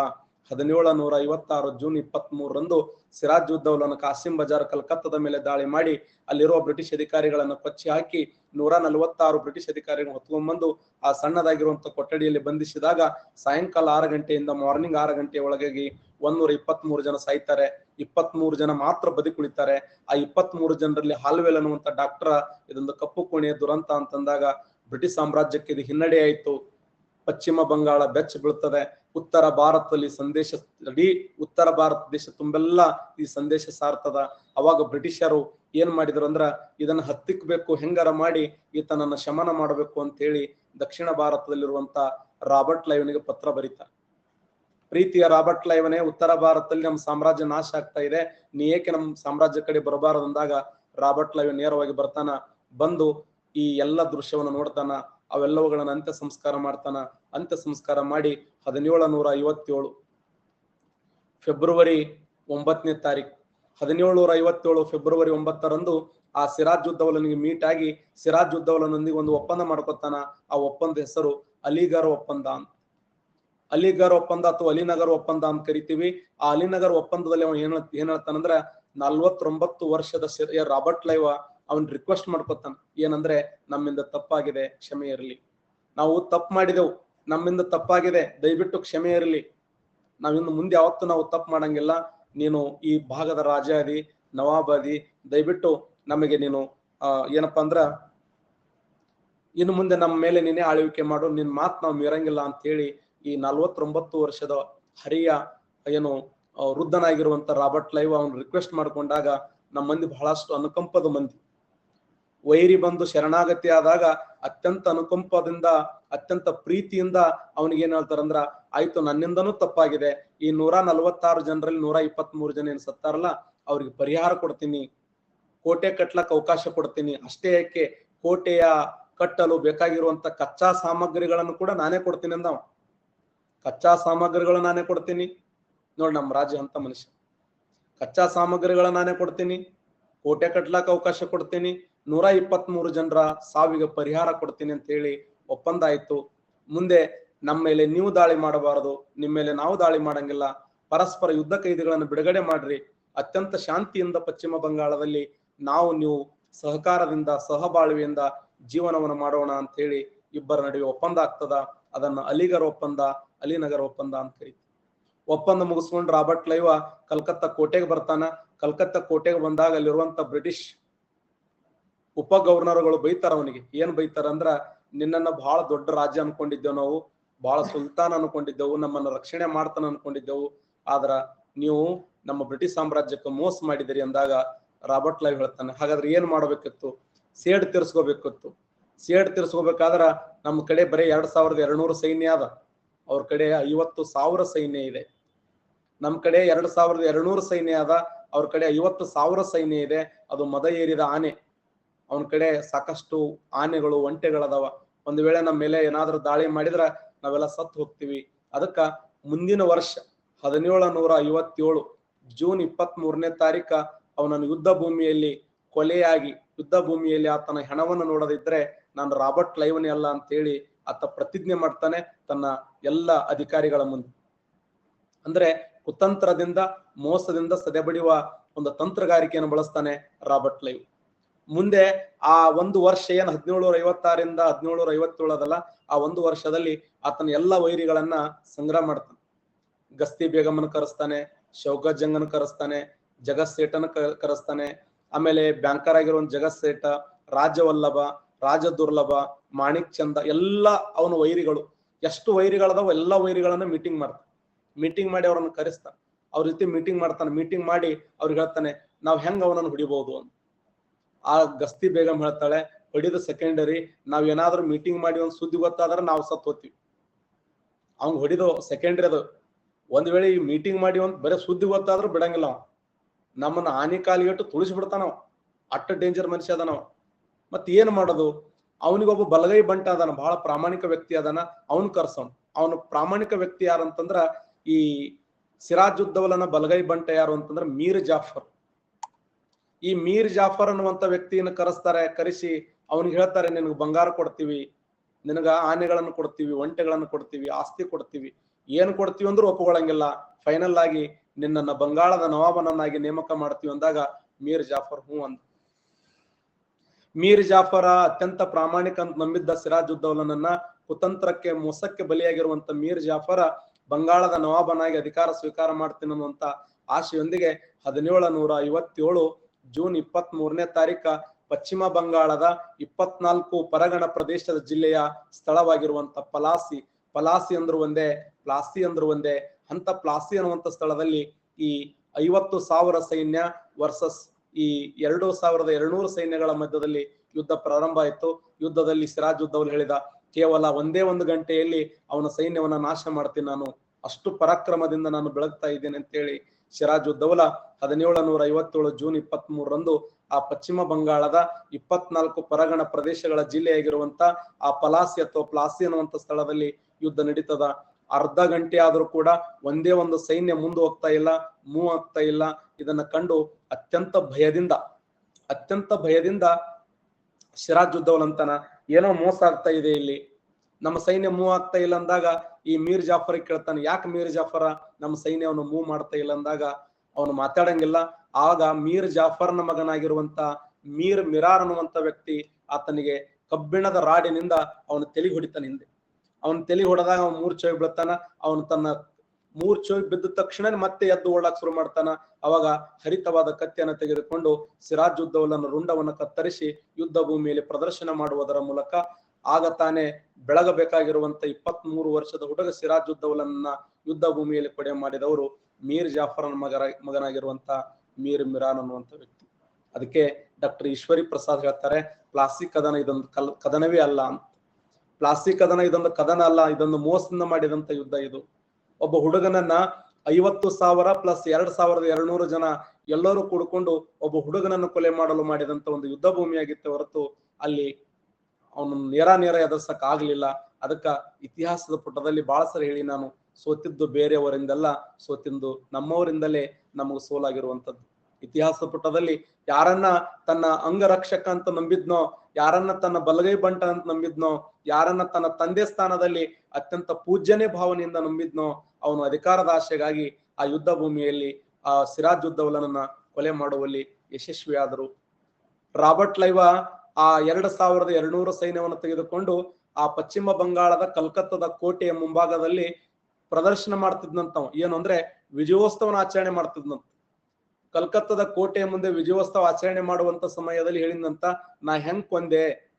ಹದಿನೇಳು ನೂರ ಐವತ್ತಾರು ಜೂನ್ ಇಪ್ಪತ್ತ್ ಮೂರರಂದು ಸಿರಾಜ್ ಉದ್ದೌಲನ ಕಾಸಿಂ ಬಜಾರ್ ಕಲ್ಕತ್ತಾದ ಮೇಲೆ ದಾಳಿ ಮಾಡಿ ಅಲ್ಲಿರುವ ಬ್ರಿಟಿಷ್ ಅಧಿಕಾರಿಗಳನ್ನು ಕೊಚ್ಚಿ ಹಾಕಿ ನೂರ ನಲವತ್ತಾರು ಬ್ರಿಟಿಷ್ ಅಧಿಕಾರಿಗಳು ಹೊತ್ಕೊಂಡ್ಬಂದು ಆ ಸಣ್ಣದಾಗಿರುವಂತ ಕೊಠಡಿಯಲ್ಲಿ ಬಂಧಿಸಿದಾಗ ಸಾಯಂಕಾಲ ಆರು ಗಂಟೆಯಿಂದ ಮಾರ್ನಿಂಗ್ ಆರು ಗಂಟೆ ಒಳಗಾಗಿ ಒಂದೂರ ಇಪ್ಪತ್ತ್ ಮೂರು ಜನ ಸಾಯ್ತಾರೆ. ಇಪ್ಪತ್ತ್ ಮೂರು ಜನ ಮಾತ್ರ ಬದುಕುಳಿತಾರೆ ಆ ಇಪ್ಪತ್ತ್ ಮೂರು ಜನರಲ್ಲಿ ಹಾಲ್ವೆಲ್ ಅನ್ನುವಂತ ಡಾಕ್ಟರ್ ಇದೊಂದು ಕಪ್ಪು ಕೋಣೆಯ ದುರಂತ ಅಂತಂದಾಗ ಬ್ರಿಟಿಷ್ ಸಾಮ್ರಾಜ್ಯಕ್ಕೆ ಇದು ಹಿನ್ನಡೆ ಆಯಿತು. ಪಶ್ಚಿಮ ಬಂಗಾಳ ಬೆಚ್ಚ ಬೀಳ್ತದೆ. ಉತ್ತರ ಭಾರತದಲ್ಲಿ ಸಂದೇಶ ಇಡೀ ಉತ್ತರ ಭಾರತ ದೇಶ ತುಂಬೆಲ್ಲ ಈ ಸಂದೇಶ ಸಾರ್ತದ. ಅವಾಗ ಬ್ರಿಟಿಷರು ಏನ್ ಮಾಡಿದ್ರು ಅಂದ್ರ ಇದನ್ನ ಹತ್ತಿಕ್ಬೇಕು, ಹೆಂಗಾರ ಮಾಡಿ ಈತನನ್ನ ಶಮನ ಮಾಡಬೇಕು ಅಂತ ಹೇಳಿ ದಕ್ಷಿಣ ಭಾರತದಲ್ಲಿರುವಂತ ರಾಬರ್ಟ್ ಲೈವನಿಗೆ ಪತ್ರ ಬರೀತಾರೆ ಪ್ರೀತಿಯ ರಾಬರ್ಟ್ ಲೈವನೇ ಉತ್ತರ ಭಾರತದಲ್ಲಿ ನಮ್ಮ ಸಾಮ್ರಾಜ್ಯ ನಾಶ ಆಗ್ತಾ ಇದೆ. ನೀ ಏಕೆ ನಮ್ಮ ಸಾಮ್ರಾಜ್ಯ ಕಡೆ ಬರಬಾರದಂದಾಗ ರಾಬರ್ಟ್ ಲೈವ್ ನೇರವಾಗಿ ಬರ್ತಾನ, ಬಂದು ಈ ಎಲ್ಲ ದೃಶ್ಯವನ್ನು ನೋಡ್ತಾನ, ಅವೆಲ್ಲವುಗಳನ್ನ ಅಂತ್ಯ ಸಂಸ್ಕಾರ ಮಾಡ್ತಾನ, ಅಂತ್ಯ ಸಂಸ್ಕಾರ ಮಾಡಿ ಹದಿನೇಳು ನೂರ ಐವತ್ತೇಳು. ಫೆಬ್ರವರಿ ಒಂಬತ್ತನೇ ತಾರೀಕು. ಹದಿನೇಳು ನೂರ ಐವತ್ತೇಳು ಫೆಬ್ರವರಿ ಒಂಬತ್ತರಂದು ಆ ಸಿರಾಜ್ ಉದ್ದವಲನಿಗೆ ಮೀಟ್ ಆಗಿ ಸಿರಾಜ್ ಉದ್ದವಲನೊಂದಿಗೆ ಒಂದು ಒಪ್ಪಂದ ಮಾಡ್ಕೊತಾನ. ಆ ಒಪ್ಪಂದ ಹೆಸರು ಅಲಿಗರ್ ಒಪ್ಪಂದ ಅಂತ. ಅಲಿಗರ್ ಒಪ್ಪಂದ ಅಥವಾ ಅಲಿನಗರ್ ಒಪ್ಪಂದ ಅಂತ ಕರಿತೀವಿ. ಆ ಅಲಿನಗರ್ ಒಪ್ಪಂದದಲ್ಲಿ ಅವನು ಏನ್ ಏನ್ ಹೇಳ್ತಾನಂದ್ರ ನಲ್ವತ್ತೊಂಬತ್ತು ವರ್ಷದ ರಾಬರ್ಟ್ ಲೈವ ಅವನ್ ರಿಕ್ವೆಸ್ಟ್ ಮಾಡ್ಕೊತಾನ. ಏನಂದ್ರೆ ನಮ್ಮಿಂದ ತಪ್ಪಾಗಿದೆ, ಕ್ಷಮೆ ಇರಲಿ. ನಾವು ತಪ್ಪು ಮಾಡಿದೆವು. ನಮ್ಮಿಂದ ತಪ್ಪಾಗಿದೆ, ದಯವಿಟ್ಟು ಕ್ಷಮೆ ಇರಲಿ. ನಾವಿನ್ನು ಮುಂದೆ ಯಾವತ್ತೂ ನಾವು ತಪ್ಪು ಮಾಡಂಗಿಲ್ಲ. ನೀನು ಈ ಭಾಗದ ರಾಜ ನವಾಬಾದಿ ದಯವಿಟ್ಟು ನಮಗೆ ನೀನು ಏನಪ್ಪಾ ಅಂದ್ರ, ಇನ್ನು ಮುಂದೆ ನಮ್ಮ ಮೇಲೆ ನೀನೇ ಆಳ್ವಿಕೆ ಮಾಡು, ನಿನ್ ಮಾತ್ ನಾವು ಮೀರಂಗಿಲ್ಲ ಅಂತ ಹೇಳಿ ಈ ನಲ್ವತ್ತೊಂಬತ್ತು ವರ್ಷದ ಹರಿಯ, ಏನು ವೃದ್ಧನಾಗಿರುವಂತ ರಾಬರ್ಟ್ ಲೈವ್ ಅವನು ರಿಕ್ವೆಸ್ಟ್ ಮಾಡ್ಕೊಂಡಾಗ ನಮ್ಮ ಮಂದಿ ಬಹಳಷ್ಟು ಅನುಕಂಪದ ಮಂದಿ. ವೈರಿ ಬಂದು ಶರಣಾಗತಿ ಆದಾಗ ಅತ್ಯಂತ ಅನುಕಂಪದಿಂದ, ಅತ್ಯಂತ ಪ್ರೀತಿಯಿಂದ ಅವನಿಗೆ ಏನ್ ಹೇಳ್ತಾರಂದ್ರ ಆಯ್ತು, ನನ್ನಿಂದನೂ ತಪ್ಪಾಗಿದೆ. ಈ ನೂರ ನಲವತ್ತಾರು ಜನರಲ್ಲಿ ನೂರ ಇಪ್ಪತ್ತ್ ಮೂರು ಜನ ಏನ್ ಸತ್ತಾರಲ್ಲ, ಅವ್ರಿಗೆ ಪರಿಹಾರ ಕೊಡ್ತೀನಿ. ಕೋಟೆ ಕಟ್ಲಕ್ ಅವಕಾಶ ಕೊಡ್ತೀನಿ. ಅಷ್ಟೇ ಯಾಕೆ ಕೋಟೆಯ ಕಟ್ಟಲು ಬೇಕಾಗಿರುವಂತ ಕಚ್ಚಾ ಸಾಮಗ್ರಿಗಳನ್ನು ಕೂಡ ನಾನೇ ಕೊಡ್ತೀನಿ ಅಂದ ಕಚ್ಚಾ ಸಾಮಗ್ರಿಗಳು ನಾನೇ ಕೊಡ್ತೀನಿ. ನೋಡಿ ನಮ್ಮ ರಾಜ್ಯ ಅಂತ ಮನುಷ್ಯ. ಕಚ್ಚಾ ಸಾಮಗ್ರಿಗಳ ನಾನೇ ಕೊಡ್ತೀನಿ. ಕೋಟೆ ಕಟ್ಲಾಕ ಅವಕಾಶ ಕೊಡ್ತೀನಿ. ನೂರ ಇಪ್ಪತ್ತ್ ಮೂರು ಜನರ ಸಾವಿಗೆ ಪರಿಹಾರ ಕೊಡ್ತೀನಿ ಅಂತ ಹೇಳಿ ಒಪ್ಪಂದ ಆಯ್ತು ಮುಂದೆ ನಮ್ಮ ಮೇಲೆ ನೀವು ದಾಳಿ ಮಾಡಬಾರದು, ನಿಮ್ಮ ಮೇಲೆ ನಾವು ದಾಳಿ ಮಾಡಂಗಿಲ್ಲ. ಪರಸ್ಪರ ಯುದ್ಧ ಕೈದಿಗಳನ್ನು ಬಿಡುಗಡೆ ಮಾಡ್ರಿ. ಅತ್ಯಂತ ಶಾಂತಿಯಿಂದ ಪಶ್ಚಿಮ ಬಂಗಾಳದಲ್ಲಿ ನಾವು ನೀವು ಸಹಕಾರದಿಂದ, ಸಹಬಾಳ್ವೆಯಿಂದ ಜೀವನವನ್ನು ಮಾಡೋಣ ಅಂತ ಹೇಳಿ ಇಬ್ಬರ ನಡುವೆ ಒಪ್ಪಂದ ಆಗ್ತದ. ಅದನ್ನ ಅಲಿಗರ್ ಒಪ್ಪಂದ, ಅಲಿನಗರ್ ಒಪ್ಪಂದ ಅಂತ ಕರೀತೀವಿ. ಒಪ್ಪಂದ ಮುಗಿಸ್ಕೊಂಡು ರಾಬರ್ಟ್ ಲೈವ ಕಲ್ಕತ್ತಾ ಕೋಟೆಗೆ ಬರ್ತಾನ. ಕಲ್ಕತ್ತಾ ಕೋಟೆಗೆ ಬಂದಾಗ ಅಲ್ಲಿರುವಂತ ಬ್ರಿಟಿಷ್ ಉಪ ಗವರ್ನರ್ಗಳು ಬೈತಾರ ಅವನಿಗೆ. ಏನ್ ಬೈತಾರ ಅಂದ್ರ, ನಿನ್ನನ್ನ ಬಹಳ ದೊಡ್ಡ ರಾಜ್ಯ ಅನ್ಕೊಂಡಿದ್ದೆವು ನಾವು ಬಹಳ ಸುಲ್ತಾನ್ ಅನ್ಕೊಂಡಿದ್ದೆವು, ನಮ್ಮನ್ನ ರಕ್ಷಣೆ ಮಾಡ್ತಾನ ಅನ್ಕೊಂಡಿದ್ದೆವು. ಆದ್ರ ನೀವು ನಮ್ಮ ಬ್ರಿಟಿಷ್ ಸಾಮ್ರಾಜ್ಯಕ್ಕೆ ಮೋಸ ಮಾಡಿದಿರಿ ಅಂದಾಗ ರಾಬರ್ಟ್ ಲೈವ್ ಹೇಳ್ತಾನೆ, ಹಾಗಾದ್ರೆ ಏನ್ ಮಾಡ್ಬೇಕಿತ್ತು? ಸೇಡ್ ತೀರ್ಸ್ಕೋಬೇಕಿತ್ತು. ಸೇಡ್ ತೀರ್ಸ್ಕೋಬೇಕಾದ್ರ ನಮ್ಮ ಕಡೆ ಬರೀ ಎರಡ್ ಸಾವಿರದ ಎರಡ್ನೂರು ಸೈನ್ಯ ಅದ. ಅವ್ರ ಕಡೆ ಐವತ್ತು ಸಾವಿರ ಸೈನ್ಯ ಇದೆ. ನಮ್ ಕಡೆ ಎರಡ್ ಸಾವಿರದ ಎರಡ್ನೂರು ಸೈನ್ಯ ಅದ, ಅವ್ರ ಕಡೆ ಐವತ್ತು ಸಾವಿರ ಸೈನ್ಯ ಇದೆ. ಅದು ಮದ ಏರಿದ ಆನೆ. ಅವನ ಕಡೆ ಸಾಕಷ್ಟು ಆನೆಗಳು ಒಂಟೆಗಳದಾವ ಒಂದ್ ವೇಳೆ ನಮ್ಮ ಮೇಲೆ ಏನಾದ್ರೂ ದಾಳಿ ಮಾಡಿದ್ರ ನಾವೆಲ್ಲ ಸತ್ತು ಹೋಗ್ತೀವಿ. ಅದಕ್ಕ ಮುಂದಿನ ವರ್ಷ ಹದಿನೇಳ ನೂರ ಐವತ್ತೇಳು ಜೂನ್ ಇಪ್ಪತ್ತ್ ಮೂರನೇ ತಾರೀಕ ಅವನನ್ನು ಯುದ್ಧ ಭೂಮಿಯಲ್ಲಿ ಕೊಲೆಯಾಗಿ, ಯುದ್ಧ ಭೂಮಿಯಲ್ಲಿ ಆತನ ಹೆಣವನ್ನು ನೋಡದಿದ್ರೆ ನಾನು ರಾಬರ್ಟ್ ಲೈವನೇ ಅಲ್ಲ ಅಂತ ಹೇಳಿ ಆತ ಪ್ರತಿಜ್ಞೆ ಮಾಡ್ತಾನೆ ತನ್ನ ಎಲ್ಲ ಅಧಿಕಾರಿಗಳ ಮುಂದೆ. ಅಂದ್ರೆ ಕುತಂತ್ರದಿಂದ ಮೋಸದಿಂದ ಸದೆಬಡಿಯುವ ಒಂದು ತಂತ್ರಗಾರಿಕೆಯನ್ನು ಬಳಸ್ತಾನೆ ರಾಬರ್ಟ್ ಲೈವ್. ಮುಂದೆ ಆ ಒಂದು ವರ್ಷ ಏನ್ ಹದಿನೇಳು ಐವತ್ತಾರಿಂದ ಹದಿನೇಳು ಐವತ್ತೇಳದಲ್ಲ, ಆ ಒಂದು ವರ್ಷದಲ್ಲಿ ಆತನ ಎಲ್ಲ ವೈರಿಗಳನ್ನ ಸಂಗ್ರಹ ಮಾಡ್ತಾನೆ. ಗಸ್ತಿ ಬೇಗಮ್ಮನ ಕರೆಸ್ತಾನೆ, ಶೌಕತ್ ಜಂಗನ ಕರೆಸ್ತಾನೆ, ಜಗತ್ ಕರೆಸ್ತಾನೆ, ಆಮೇಲೆ ಬ್ಯಾಂಕರ್ ಆಗಿರೋ ಜಗತ್ ಸೇಠ, ರಾಜವಲ್ಲಭ, ರಾಜ ದುರ್ಲಭ, ಮಾಣಿಕ್ ಚಂದ ಎಲ್ಲ ಅವನ ವೈರಿಗಳು, ಎಷ್ಟು ವೈರಿಗಳದಾವ ಎಲ್ಲ ವೈರಿಗಳನ್ನ ಮೀಟಿಂಗ್ ಮಾಡ್ತಾನೆ. ಮೀಟಿಂಗ್ ಮಾಡಿ ಅವ್ರನ್ನ ಕರೆಸ್ತಾನೆ. ಅವ್ರ ಜೊತೆ ಮೀಟಿಂಗ್ ಮಾಡ್ತಾನೆ. ಮೀಟಿಂಗ್ ಮಾಡಿ ಅವ್ರಿಗೆ ಹೇಳ್ತಾನೆ, ನಾವ್ ಹೆಂಗ್ ಅವನನ್ನು ಹುಡಿಬಹುದು ಅಂತ. ಆ ಗಸ್ತಿ ಬೇಗಂ ಹೇಳ್ತಾಳೆ, ಹೊಡಿದ ಸೆಕೆಂಡರಿ ನಾವ್ ಏನಾದ್ರೂ ಮೀಟಿಂಗ್ ಮಾಡಿ ಒಂದ್ ಸುದ್ದಿ ಗೊತ್ತಾದ್ರೆ ನಾವು ಸತ್ ಹೋಗ್ತೀವಿ ಅವ್ನ್ ಹೊಡಿದ ಸೆಕೆಂಡರಿ ಅದು. ಒಂದ್ ವೇಳೆ ಈ ಮೀಟಿಂಗ್ ಮಾಡಿ ಒಂದ್ ಬರೀ ಸುದ್ದಿ ಗೊತ್ತಾದ್ರೂ ಬಿಡಂಗಿಲ್ಲ ಅವ್ ನಮ್ಮನ್ನ ಆನಿ ಕಾಲಿಗೆಟ್ಟು ತುಳಿಸಿ ಬಿಡ್ತಾನ ಅವ ಅಟ್ಟ ಡೇಂಜರ್ ಮನುಷ್ಯ ಅವ ಮತ್ ಏನ್ ಮಾಡೋದು? ಅವನಿಗೊಬ್ಬ ಬಲಗೈ ಬಂಟ ಅದಾನ ಬಹಳ ಪ್ರಾಮಾಣಿಕ ವ್ಯಕ್ತಿ ಅದಾನ, ಅವನ್ ಕರ್ಸೋನ್. ಅವನು ಪ್ರಾಮಾಣಿಕ ವ್ಯಕ್ತಿ ಯಾರಂತಂದ್ರ ಈ ಸಿರಾಜ್ ಉದ್ದವಲನ ಬಲಗೈ ಬಂಟ ಯಾರು ಅಂತಂದ್ರ ಮೀರ್ ಜಾಫರ್. ಈ ಮೀರ್ ಜಾಫರ್ ಅನ್ನುವಂತ ವ್ಯಕ್ತಿಯನ್ನು ಕರೆಸ್ತಾರೆ, ಕರೆಸಿ ಅವನಿಗೆ ಹೇಳ್ತಾರೆ, ನಿನಗೆ ಬಂಗಾರ ಕೊಡ್ತೀವಿ, ನಿನಗ ಆನೆಗಳನ್ನು ಕೊಡ್ತೀವಿ, ಒಂಟೆಗಳನ್ನು ಕೊಡ್ತೀವಿ, ಆಸ್ತಿ ಕೊಡ್ತೀವಿ. ಏನ್ ಕೊಡ್ತೀವಿ ಅಂದ್ರೂ ಒಪ್ಪಿಕೊಳ್ಳಂಗಿಲ್ಲ ಫೈನಲ್ ಆಗಿ ನಿನ್ನನ್ನ ಬಂಗಾಳದ ನವಾಬನನ್ನಾಗಿ ನೇಮಕ ಮಾಡ್ತೀವಿ ಅಂದಾಗ ಮೀರ್ ಜಾಫರ್ ಹೂ ಅಂದ. ಮೀರ್ ಜಾಫರ ಅತ್ಯಂತ ಪ್ರಾಮಾಣಿಕ ಅಂತ ನಂಬಿದ್ದ ಸಿರಾಜುದ್ದೌಲನನ್ನ ಕುತಂತ್ರಕ್ಕೆ ಮೋಸಕ್ಕೆ ಬಲಿಯಾಗಿರುವಂತ ಮೀರ್ ಜಾಫರ ಬಂಗಾಳದ ನವಾಬನಾಗಿ ಅಧಿಕಾರ ಸ್ವೀಕಾರ ಮಾಡ್ತೀನಿ ಅನ್ನುವಂತ ಆಶೆಯೊಂದಿಗೆ ಹದಿನೇಳು ನೂರ ಐವತ್ತೇಳು ಜೂನ್ ಇಪ್ಪತ್ತ್ ಮೂರನೇ ತಾರೀಕ ಪಶ್ಚಿಮ ಬಂಗಾಳದ ಇಪ್ಪತ್ನಾಲ್ಕು ಪರಗಣ ಪ್ರದೇಶದ ಜಿಲ್ಲೆಯ ಸ್ಥಳವಾಗಿರುವಂತ ಪಲಾಸಿ. ಪಲಾಸಿ ಅಂದ್ರು ಒಂದೇ, ಪ್ಲಾಸಿ ಅಂದ್ರು ಒಂದೇ. ಅಂತ ಪ್ಲಾಸಿ ಅನ್ನುವಂತ ಸ್ಥಳದಲ್ಲಿ ಈ ಐವತ್ತು ಸಾವಿರ ಸೈನ್ಯ ವರ್ಸಸ್ ಈ ಎರಡು ಸಾವಿರದ ಎರಡ್ನೂರು ಸೈನ್ಯಗಳ ಮಧ್ಯದಲ್ಲಿ ಯುದ್ಧ ಪ್ರಾರಂಭ ಆಯಿತು. ಯುದ್ಧದಲ್ಲಿ ಸಿರಾಜ್ ಸಿರಾಜುದ್ದೌಲ್ ಹೇಳಿದ, ಕೇವಲ ಒಂದೇ ಒಂದು ಗಂಟೆಯಲ್ಲಿ ಅವನ ಸೈನ್ಯವನ್ನ ನಾಶ ಮಾಡ್ತೀನಿ ನಾನು. ಅಷ್ಟು ಪರಾಕ್ರಮದಿಂದ ನಾನು ಬೆಳಗ್ತಾ ಇದ್ದೇನೆ ಅಂತೇಳಿ ಸಿರಾಜುದ್ದೌಲ ಹದಿನೇಳು ನೂರ ಐವತ್ತೇಳು ಜೂನ್ ಇಪ್ಪತ್ತ್ ಮೂರರಂದು ಆ ಪಶ್ಚಿಮ ಬಂಗಾಳದ ಇಪ್ಪತ್ನಾಲ್ಕು ಪರಗಣ ಪ್ರದೇಶಗಳ ಜಿಲ್ಲೆಯಾಗಿರುವಂತ ಆ ಪಲಾಸಿ ಅಥವಾ ಪ್ಲಾಸಿ ಅನ್ನುವಂತ ಸ್ಥಳದಲ್ಲಿ ಯುದ್ಧ ನಡೀತದ. ಅರ್ಧ ಗಂಟೆ ಆದ್ರೂ ಕೂಡ ಒಂದೇ ಒಂದು ಸೈನ್ಯ ಮುಂದೆ ಹೋಗ್ತಾ ಇಲ್ಲ ಮೂವ್ ಆಗ್ತಾ ಇಲ್ಲ. ಇದನ್ನ ಕಂಡು ಅತ್ಯಂತ ಭಯದಿಂದ ಅತ್ಯಂತ ಭಯದಿಂದ ಸಿರಾಜುದ್ದೌಲ್ ಅಂತನ ಏನೋ ಮೋಸ ಆಗ್ತಾ ಇದೆ ಇಲ್ಲಿ. ನಮ್ಮ ಸೈನ್ಯ ಮೂವ್ ಆಗ್ತಾ ಇಲ್ಲ ಅಂದಾಗ ಈ ಮೀರ್ ಜಾಫರ್ ಕೇಳ್ತಾನೆ, ಯಾಕೆ ಮೀರ್ ಜಾಫರ? ನಮ್ಮ ಸೈನ್ಯವನ್ನು ಮೂವ್ ಮಾಡ್ತಾ ಇಲ್ಲ ಅಂದಾಗ ಅವನು ಮಾತಾಡಂಗಿಲ್ಲ. ಆಗ ಮೀರ್ ಜಾಫರ್ನ ಮಗನಾಗಿರುವಂತ ಮೀರ್ ಮಿರಾರ್ ಅನ್ನುವಂತ ವ್ಯಕ್ತಿ ಆತನಿಗೆ ಕಬ್ಬಿಣದ ರಾಡಿನಿಂದ ಅವನು ತೆಲಿ ಹೊಡಿತಾನೆ ಹಿಂದೆ. ಅವನ ತೆಲಿ ಹೊಡೆದಾಗ ಅವನು ಮೂರ್ಛೆ ಬೀಳ್ತಾನ, ಅವನು ತನ್ನ ಮೂರ್ಛೆ ಬಿದ್ದ ತಕ್ಷಣ ಮತ್ತೆ ಎದ್ದು ಓಡಾಕ್ ಶುರು ಮಾಡ್ತಾನ. ಅವಾಗ ಹರಿತವಾದ ಕತ್ತಿಯನ್ನು ತೆಗೆದುಕೊಂಡು ಸಿರಾಜ್ ಉದ್ದೌಲನ ರುಂಡವನ್ನು ಕತ್ತರಿಸಿ ಯುದ್ಧ ಭೂಮಿಯಲ್ಲಿ ಪ್ರದರ್ಶನ ಮಾಡುವುದರ ಮೂಲಕ ಆಗ ತಾನೇ ಬೆಳಗಬೇಕಾಗಿರುವಂತ ಇಪ್ಪತ್ತ್ ಮೂರು ವರ್ಷದ ಹುಡುಗ ಸಿರಾಜುದ್ದೌಲನ್ನ ಯುದ್ಧ ಭೂಮಿಯಲ್ಲಿ ಕೊಡೆ ಮಾಡಿದವರು ಮೀರ್ ಜಾಫರ್ನ ಮಗರ, ಮಗನಾಗಿರುವಂತ ಮೀರ್ ಮಿರಾನ್ ಅನ್ನುವಂತ ವ್ಯಕ್ತಿ. ಅದಕ್ಕೆ ಡಾಕ್ಟರ್ ಈಶ್ವರಿ ಪ್ರಸಾದ್ ಹೇಳ್ತಾರೆ, ಪ್ಲಾಸ್ಟಿಕ್ ಕದನ ಇದೊಂದು ಕಲ್, ಕದನವೇ ಅಲ್ಲ ಅಂತ. ಪ್ಲಾಸ್ಟಿಕ್ ಕದನ ಇದೊಂದು ಕದನ ಅಲ್ಲ, ಇದೊಂದು ಮೋಸದಿಂದ ಮಾಡಿದಂತ ಯುದ್ಧ ಇದು. ಒಬ್ಬ ಹುಡುಗನನ್ನ ಐವತ್ತು ಸಾವಿರ ಪ್ಲಸ್ ಎರಡ್ ಸಾವಿರದ ಎರಡ್ನೂರು ಜನ ಎಲ್ಲರೂ ಕೂಡ್ಕೊಂಡು ಒಬ್ಬ ಹುಡುಗನನ್ನು ಕೊಲೆ ಮಾಡಲು ಮಾಡಿದಂತ ಒಂದು ಯುದ್ಧ ಭೂಮಿಯಾಗಿತ್ತು ಹೊರತು ಅಲ್ಲಿ ಅವನು ನೇರ ನೇರ ಎದುರ್ಸಕ್ ಆಗ್ಲಿಲ್ಲ. ಅದಕ್ಕ ಇತಿಹಾಸದ ಪುಟದಲ್ಲಿ ಬಹಳ ಸರಿ ಹೇಳಿ ನಾನು ಸೋತಿದ್ದು ಬೇರೆಯವರಿಂದಲ್ಲ ಸೋತಿದ್ದು ನಮ್ಮವರಿಂದಲೇ ನಮಗೆ ಸೋಲಾಗಿರುವಂತದ್ದು ಇತಿಹಾಸದ ಪುಟದಲ್ಲಿ ಯಾರನ್ನ ತನ್ನ ಅಂಗರಕ್ಷಕ ಅಂತ ನಂಬಿದ್ನೋ, ಯಾರನ್ನ ತನ್ನ ಬಲಗೈ ಬಂಟ ಅಂತ ನಂಬಿದ್ನೋ, ಯಾರನ್ನ ತನ್ನ ತಂದೆ ಸ್ಥಾನದಲ್ಲಿ ಅತ್ಯಂತ ಪೂಜ್ಯನೇ ಭಾವನೆಯಿಂದ ನಂಬಿದ್ನೋ, ಅವನು ಅಧಿಕಾರದ ಆಶೆಗಾಗಿ ಆ ಯುದ್ಧ ಭೂಮಿಯಲ್ಲಿ ಆ ಸಿರಾಜ್ ಯುದ್ಧವಲನನ್ನ ಕೊಲೆ ಮಾಡುವಲ್ಲಿ ಯಶಸ್ವಿಯಾದರು. ರಾಬರ್ಟ್ ಲೈವಾ ಆ ಎರಡ್ ಸಾವಿರದ ಎರಡ್ನೂರು ಸೈನ್ಯವನ್ನು ತೆಗೆದುಕೊಂಡು ಆ ಪಶ್ಚಿಮ ಬಂಗಾಳದ ಕಲ್ಕತ್ತಾದ ಕೋಟೆಯ ಮುಂಭಾಗದಲ್ಲಿ ಪ್ರದರ್ಶನ ಮಾಡ್ತಿದ್ನಂತ ಏನು ಅಂದ್ರೆ ವಿಜಯೋತ್ಸವನ ಆಚರಣೆ ಮಾಡ್ತಿದ್ನಂತ. ಕಲ್ಕತ್ತಾದ ಕೋಟೆಯ ಮುಂದೆ ವಿಜಯೋತ್ಸವ ಆಚರಣೆ ಮಾಡುವಂತ ಸಮಯದಲ್ಲಿ ಹೇಳಿದಂತ ನಾ ಹೆಂಗ್ ಕೊಂದೆ?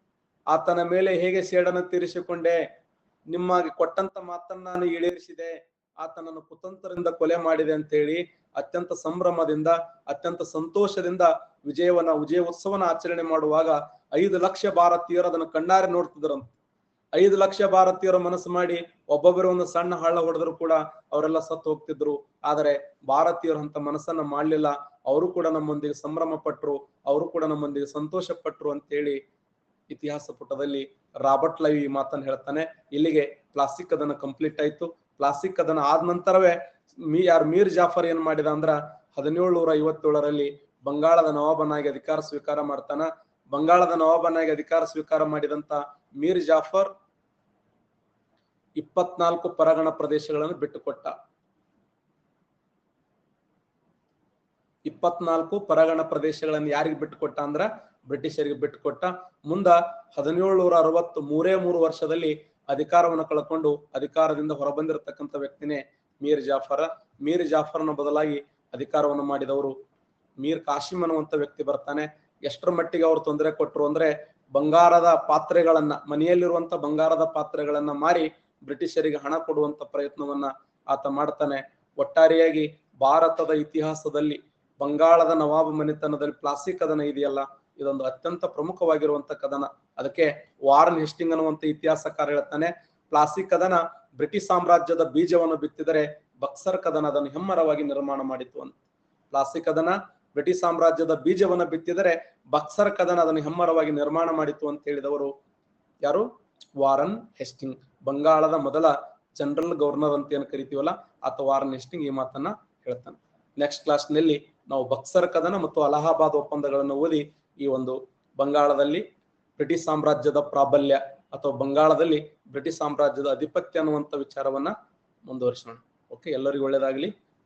ಆತನ ಮೇಲೆ ಹೇಗೆ ಸೇಡನ್ನು ತೀರಿಸಿಕೊಂಡೆ? ನಿಮ್ಮಾಗಿ ಕೊಟ್ಟಂತ ಮಾತನ್ನ ನಾನು ಈಡೇರಿಸಿದೆ. ಆತನನ್ನು ಕುತಂತ್ರದಿಂದ ಕೊಲೆ ಮಾಡಿದೆ ಅಂತ ಹೇಳಿ ಅತ್ಯಂತ ಸಂಭ್ರಮದಿಂದ, ಅತ್ಯಂತ ಸಂತೋಷದಿಂದ ವಿಜಯವನ್ನ, ವಿಜಯೋತ್ಸವನ ಆಚರಣೆ ಮಾಡುವಾಗ ಐದು ಲಕ್ಷ ಭಾರತೀಯರು ಅದನ್ನ ಕಣ್ಣಾರೆ ನೋಡ್ತಿದ್ರಂತ. ಐದು ಲಕ್ಷ ಭಾರತೀಯರು ಮನಸ್ಸು ಮಾಡಿ ಒಬ್ಬೊಬ್ಬರು ಒಂದು ಸಣ್ಣ ಹಳ್ಳ ಹೊಡೆದ್ರು ಕೂಡ ಅವರೆಲ್ಲ ಸತ್ತು ಹೋಗ್ತಿದ್ರು. ಆದರೆ ಭಾರತೀಯರು ಅಂತ ಮನಸ್ಸನ್ನ ಮಾಡ್ಲಿಲ್ಲ. ಅವರು ಕೂಡ ನಮ್ಮೊಂದಿಗೆ ಸಂಭ್ರಮ ಪಟ್ರು. ಅವರು ಕೂಡ ನಮ್ಮೊಂದಿಗೆ ಸಂತೋಷ ಪಟ್ರು ಅಂತ ಹೇಳಿ ಇತಿಹಾಸ ಪುಟದಲ್ಲಿ ರಾಬರ್ಟ್ ಲೈವ್ ಈ ಮಾತನ್ನ ಹೇಳ್ತಾನೆ. ಇಲ್ಲಿಗೆ ಪ್ಲಾಸ್ಟಿಕ್ ಅದನ್ನ ಕಂಪ್ಲೀಟ್ ಆಯ್ತು. ಪ್ಲಾಸ್ಟಿಕ್ ಅದನ್ನ ಆದ ನಂತರವೇ ಮೀ ಯಾರು ಮೀರ್ ಜಾಫರ್ ಏನ್ ಮಾಡಿದ ಅಂದ್ರ ಹದಿನೇಳು ನೂರ ಐವತ್ತೇಳರಲ್ಲಿ ಬಂಗಾಳದ ನವಾಬನಾಗಿ ಅಧಿಕಾರ ಸ್ವೀಕಾರ ಮಾಡ್ತಾನ. ಬಂಗಾಳದ ನವಾಬನಾಗಿ ಅಧಿಕಾರ ಸ್ವೀಕಾರ ಮಾಡಿದಂತ ಮೀರ್ ಜಾಫರ್ ಇಪ್ಪತ್ನಾಲ್ಕು ಪರಗಣ ಪ್ರದೇಶಗಳನ್ನು ಬಿಟ್ಟುಕೊಟ್ಟ. ಇಪ್ಪತ್ನಾಲ್ಕು ಪರಗಣ ಪ್ರದೇಶಗಳನ್ನು ಯಾರಿಗೆ ಬಿಟ್ಟುಕೊಟ್ಟ ಅಂದ್ರ ಬ್ರಿಟಿಷರಿಗೆ ಬಿಟ್ಟುಕೊಟ್ಟ. ಮುಂದ ಹದಿನೇಳು ನೂರ ಅರವತ್ತು ಮೂರೇ ಮೂರು ವರ್ಷದಲ್ಲಿ ಅಧಿಕಾರವನ್ನು ಕಳ್ಕೊಂಡು ಅಧಿಕಾರದಿಂದ ಹೊರಬಂದಿರತಕ್ಕಂಥ ವ್ಯಕ್ತಿನೇ ಮೀರ್ ಜಾಫರ್. ಮೀರ್ ಜಾಫರ್ನ ಬದಲಾಗಿ ಅಧಿಕಾರವನ್ನು ಮಾಡಿದವರು ಮೀರ್ ಕಾಶಿಮ್ ಅನ್ನುವಂತ ವ್ಯಕ್ತಿ ಬರ್ತಾನೆ. ಎಷ್ಟರ ಮಟ್ಟಿಗೆ ಅವ್ರು ತೊಂದರೆ ಕೊಟ್ರು ಅಂದ್ರೆ ಬಂಗಾರದ ಪಾತ್ರೆಗಳನ್ನ, ಮನೆಯಲ್ಲಿರುವಂತ ಬಂಗಾರದ ಪಾತ್ರೆಗಳನ್ನ ಮಾರಿ ಬ್ರಿಟಿಷರಿಗೆ ಹಣ ಕೊಡುವಂತ ಪ್ರಯತ್ನವನ್ನ ಆತ ಮಾಡ್ತಾನೆ. ಒಟ್ಟಾರೆಯಾಗಿ ಭಾರತದ ಇತಿಹಾಸದಲ್ಲಿ ಬಂಗಾಳದ ನವಾಬ ಮನೆತನದಲ್ಲಿ ಪ್ಲಾಸ್ಟಿಕ್ ಕದನ ಇದೆಯಲ್ಲ, ಇದೊಂದು ಅತ್ಯಂತ ಪ್ರಮುಖವಾಗಿರುವಂತ ಕದನ. ಅದಕ್ಕೆ ವಾರನ್ ಹೆಸ್ಟಿಂಗ್ ಅನ್ನುವಂತ ಇತಿಹಾಸಕಾರ ಹೇಳ್ತಾನೆ ಪ್ಲಾಸ್ಟಿಕ್ ಕದನ ಬ್ರಿಟಿಷ್ ಸಾಮ್ರಾಜ್ಯದ ಬೀಜವನ್ನು ಬಿತ್ತಿದರೆ ಬಕ್ಸರ್ ಕದನ ಅದನ್ನು ಹೆಮ್ಮರವಾಗಿ ನಿರ್ಮಾಣ ಮಾಡಿತು ಅಂತ. ಪ್ಲಾಸ್ಟಿಕ್ ಕದನ ಬ್ರಿಟಿಷ್ ಸಾಮ್ರಾಜ್ಯದ ಬೀಜವನ್ನು ಬಿತ್ತಿದರೆ ಬಕ್ಸರ್ ಕದನ ಅದನ್ನು ಹೆಮ್ಮರವಾಗಿ ನಿರ್ಮಾಣ ಮಾಡಿತ್ತು ಅಂತ ಹೇಳಿದವರು ಯಾರು? Warren Hastings. ಬಂಗಾಳದ ಮೊದಲ ಜನರಲ್ ಗವರ್ನರ್ ಅಂತ ಏನು ಕರಿತೀವಲ್ಲ, ಆತ ವಾರನ್ ಹೆಸ್ಟಿಂಗ್ ಈ ಮಾತನ್ನ ಹೇಳ್ತಾನೆ. ನೆಕ್ಸ್ಟ್ ಕ್ಲಾಸ್ನಲ್ಲಿ ನಾವು ಬಕ್ಸರ್ ಕದನ ಮತ್ತು ಅಲಹಾಬಾದ್ ಒಪ್ಪಂದಗಳನ್ನು ಓದಿ ಈ ಒಂದು ಬಂಗಾಳದಲ್ಲಿ ಬ್ರಿಟಿಷ್ ಸಾಮ್ರಾಜ್ಯದ ಪ್ರಾಬಲ್ಯ ಅಥವಾ ಬಂಗಾಳದಲ್ಲಿ ಬ್ರಿಟಿಷ್ ಸಾಮ್ರಾಜ್ಯದ ಅಧಿಪತ್ಯ ಅನ್ನುವಂಥ ವಿಚಾರವನ್ನ ಮುಂದುವರಿಸೋಣ. ಓಕೆ ಎಲ್ಲರಿಗೂ ಒಳ್ಳೇದಾಗ್ಲಿ.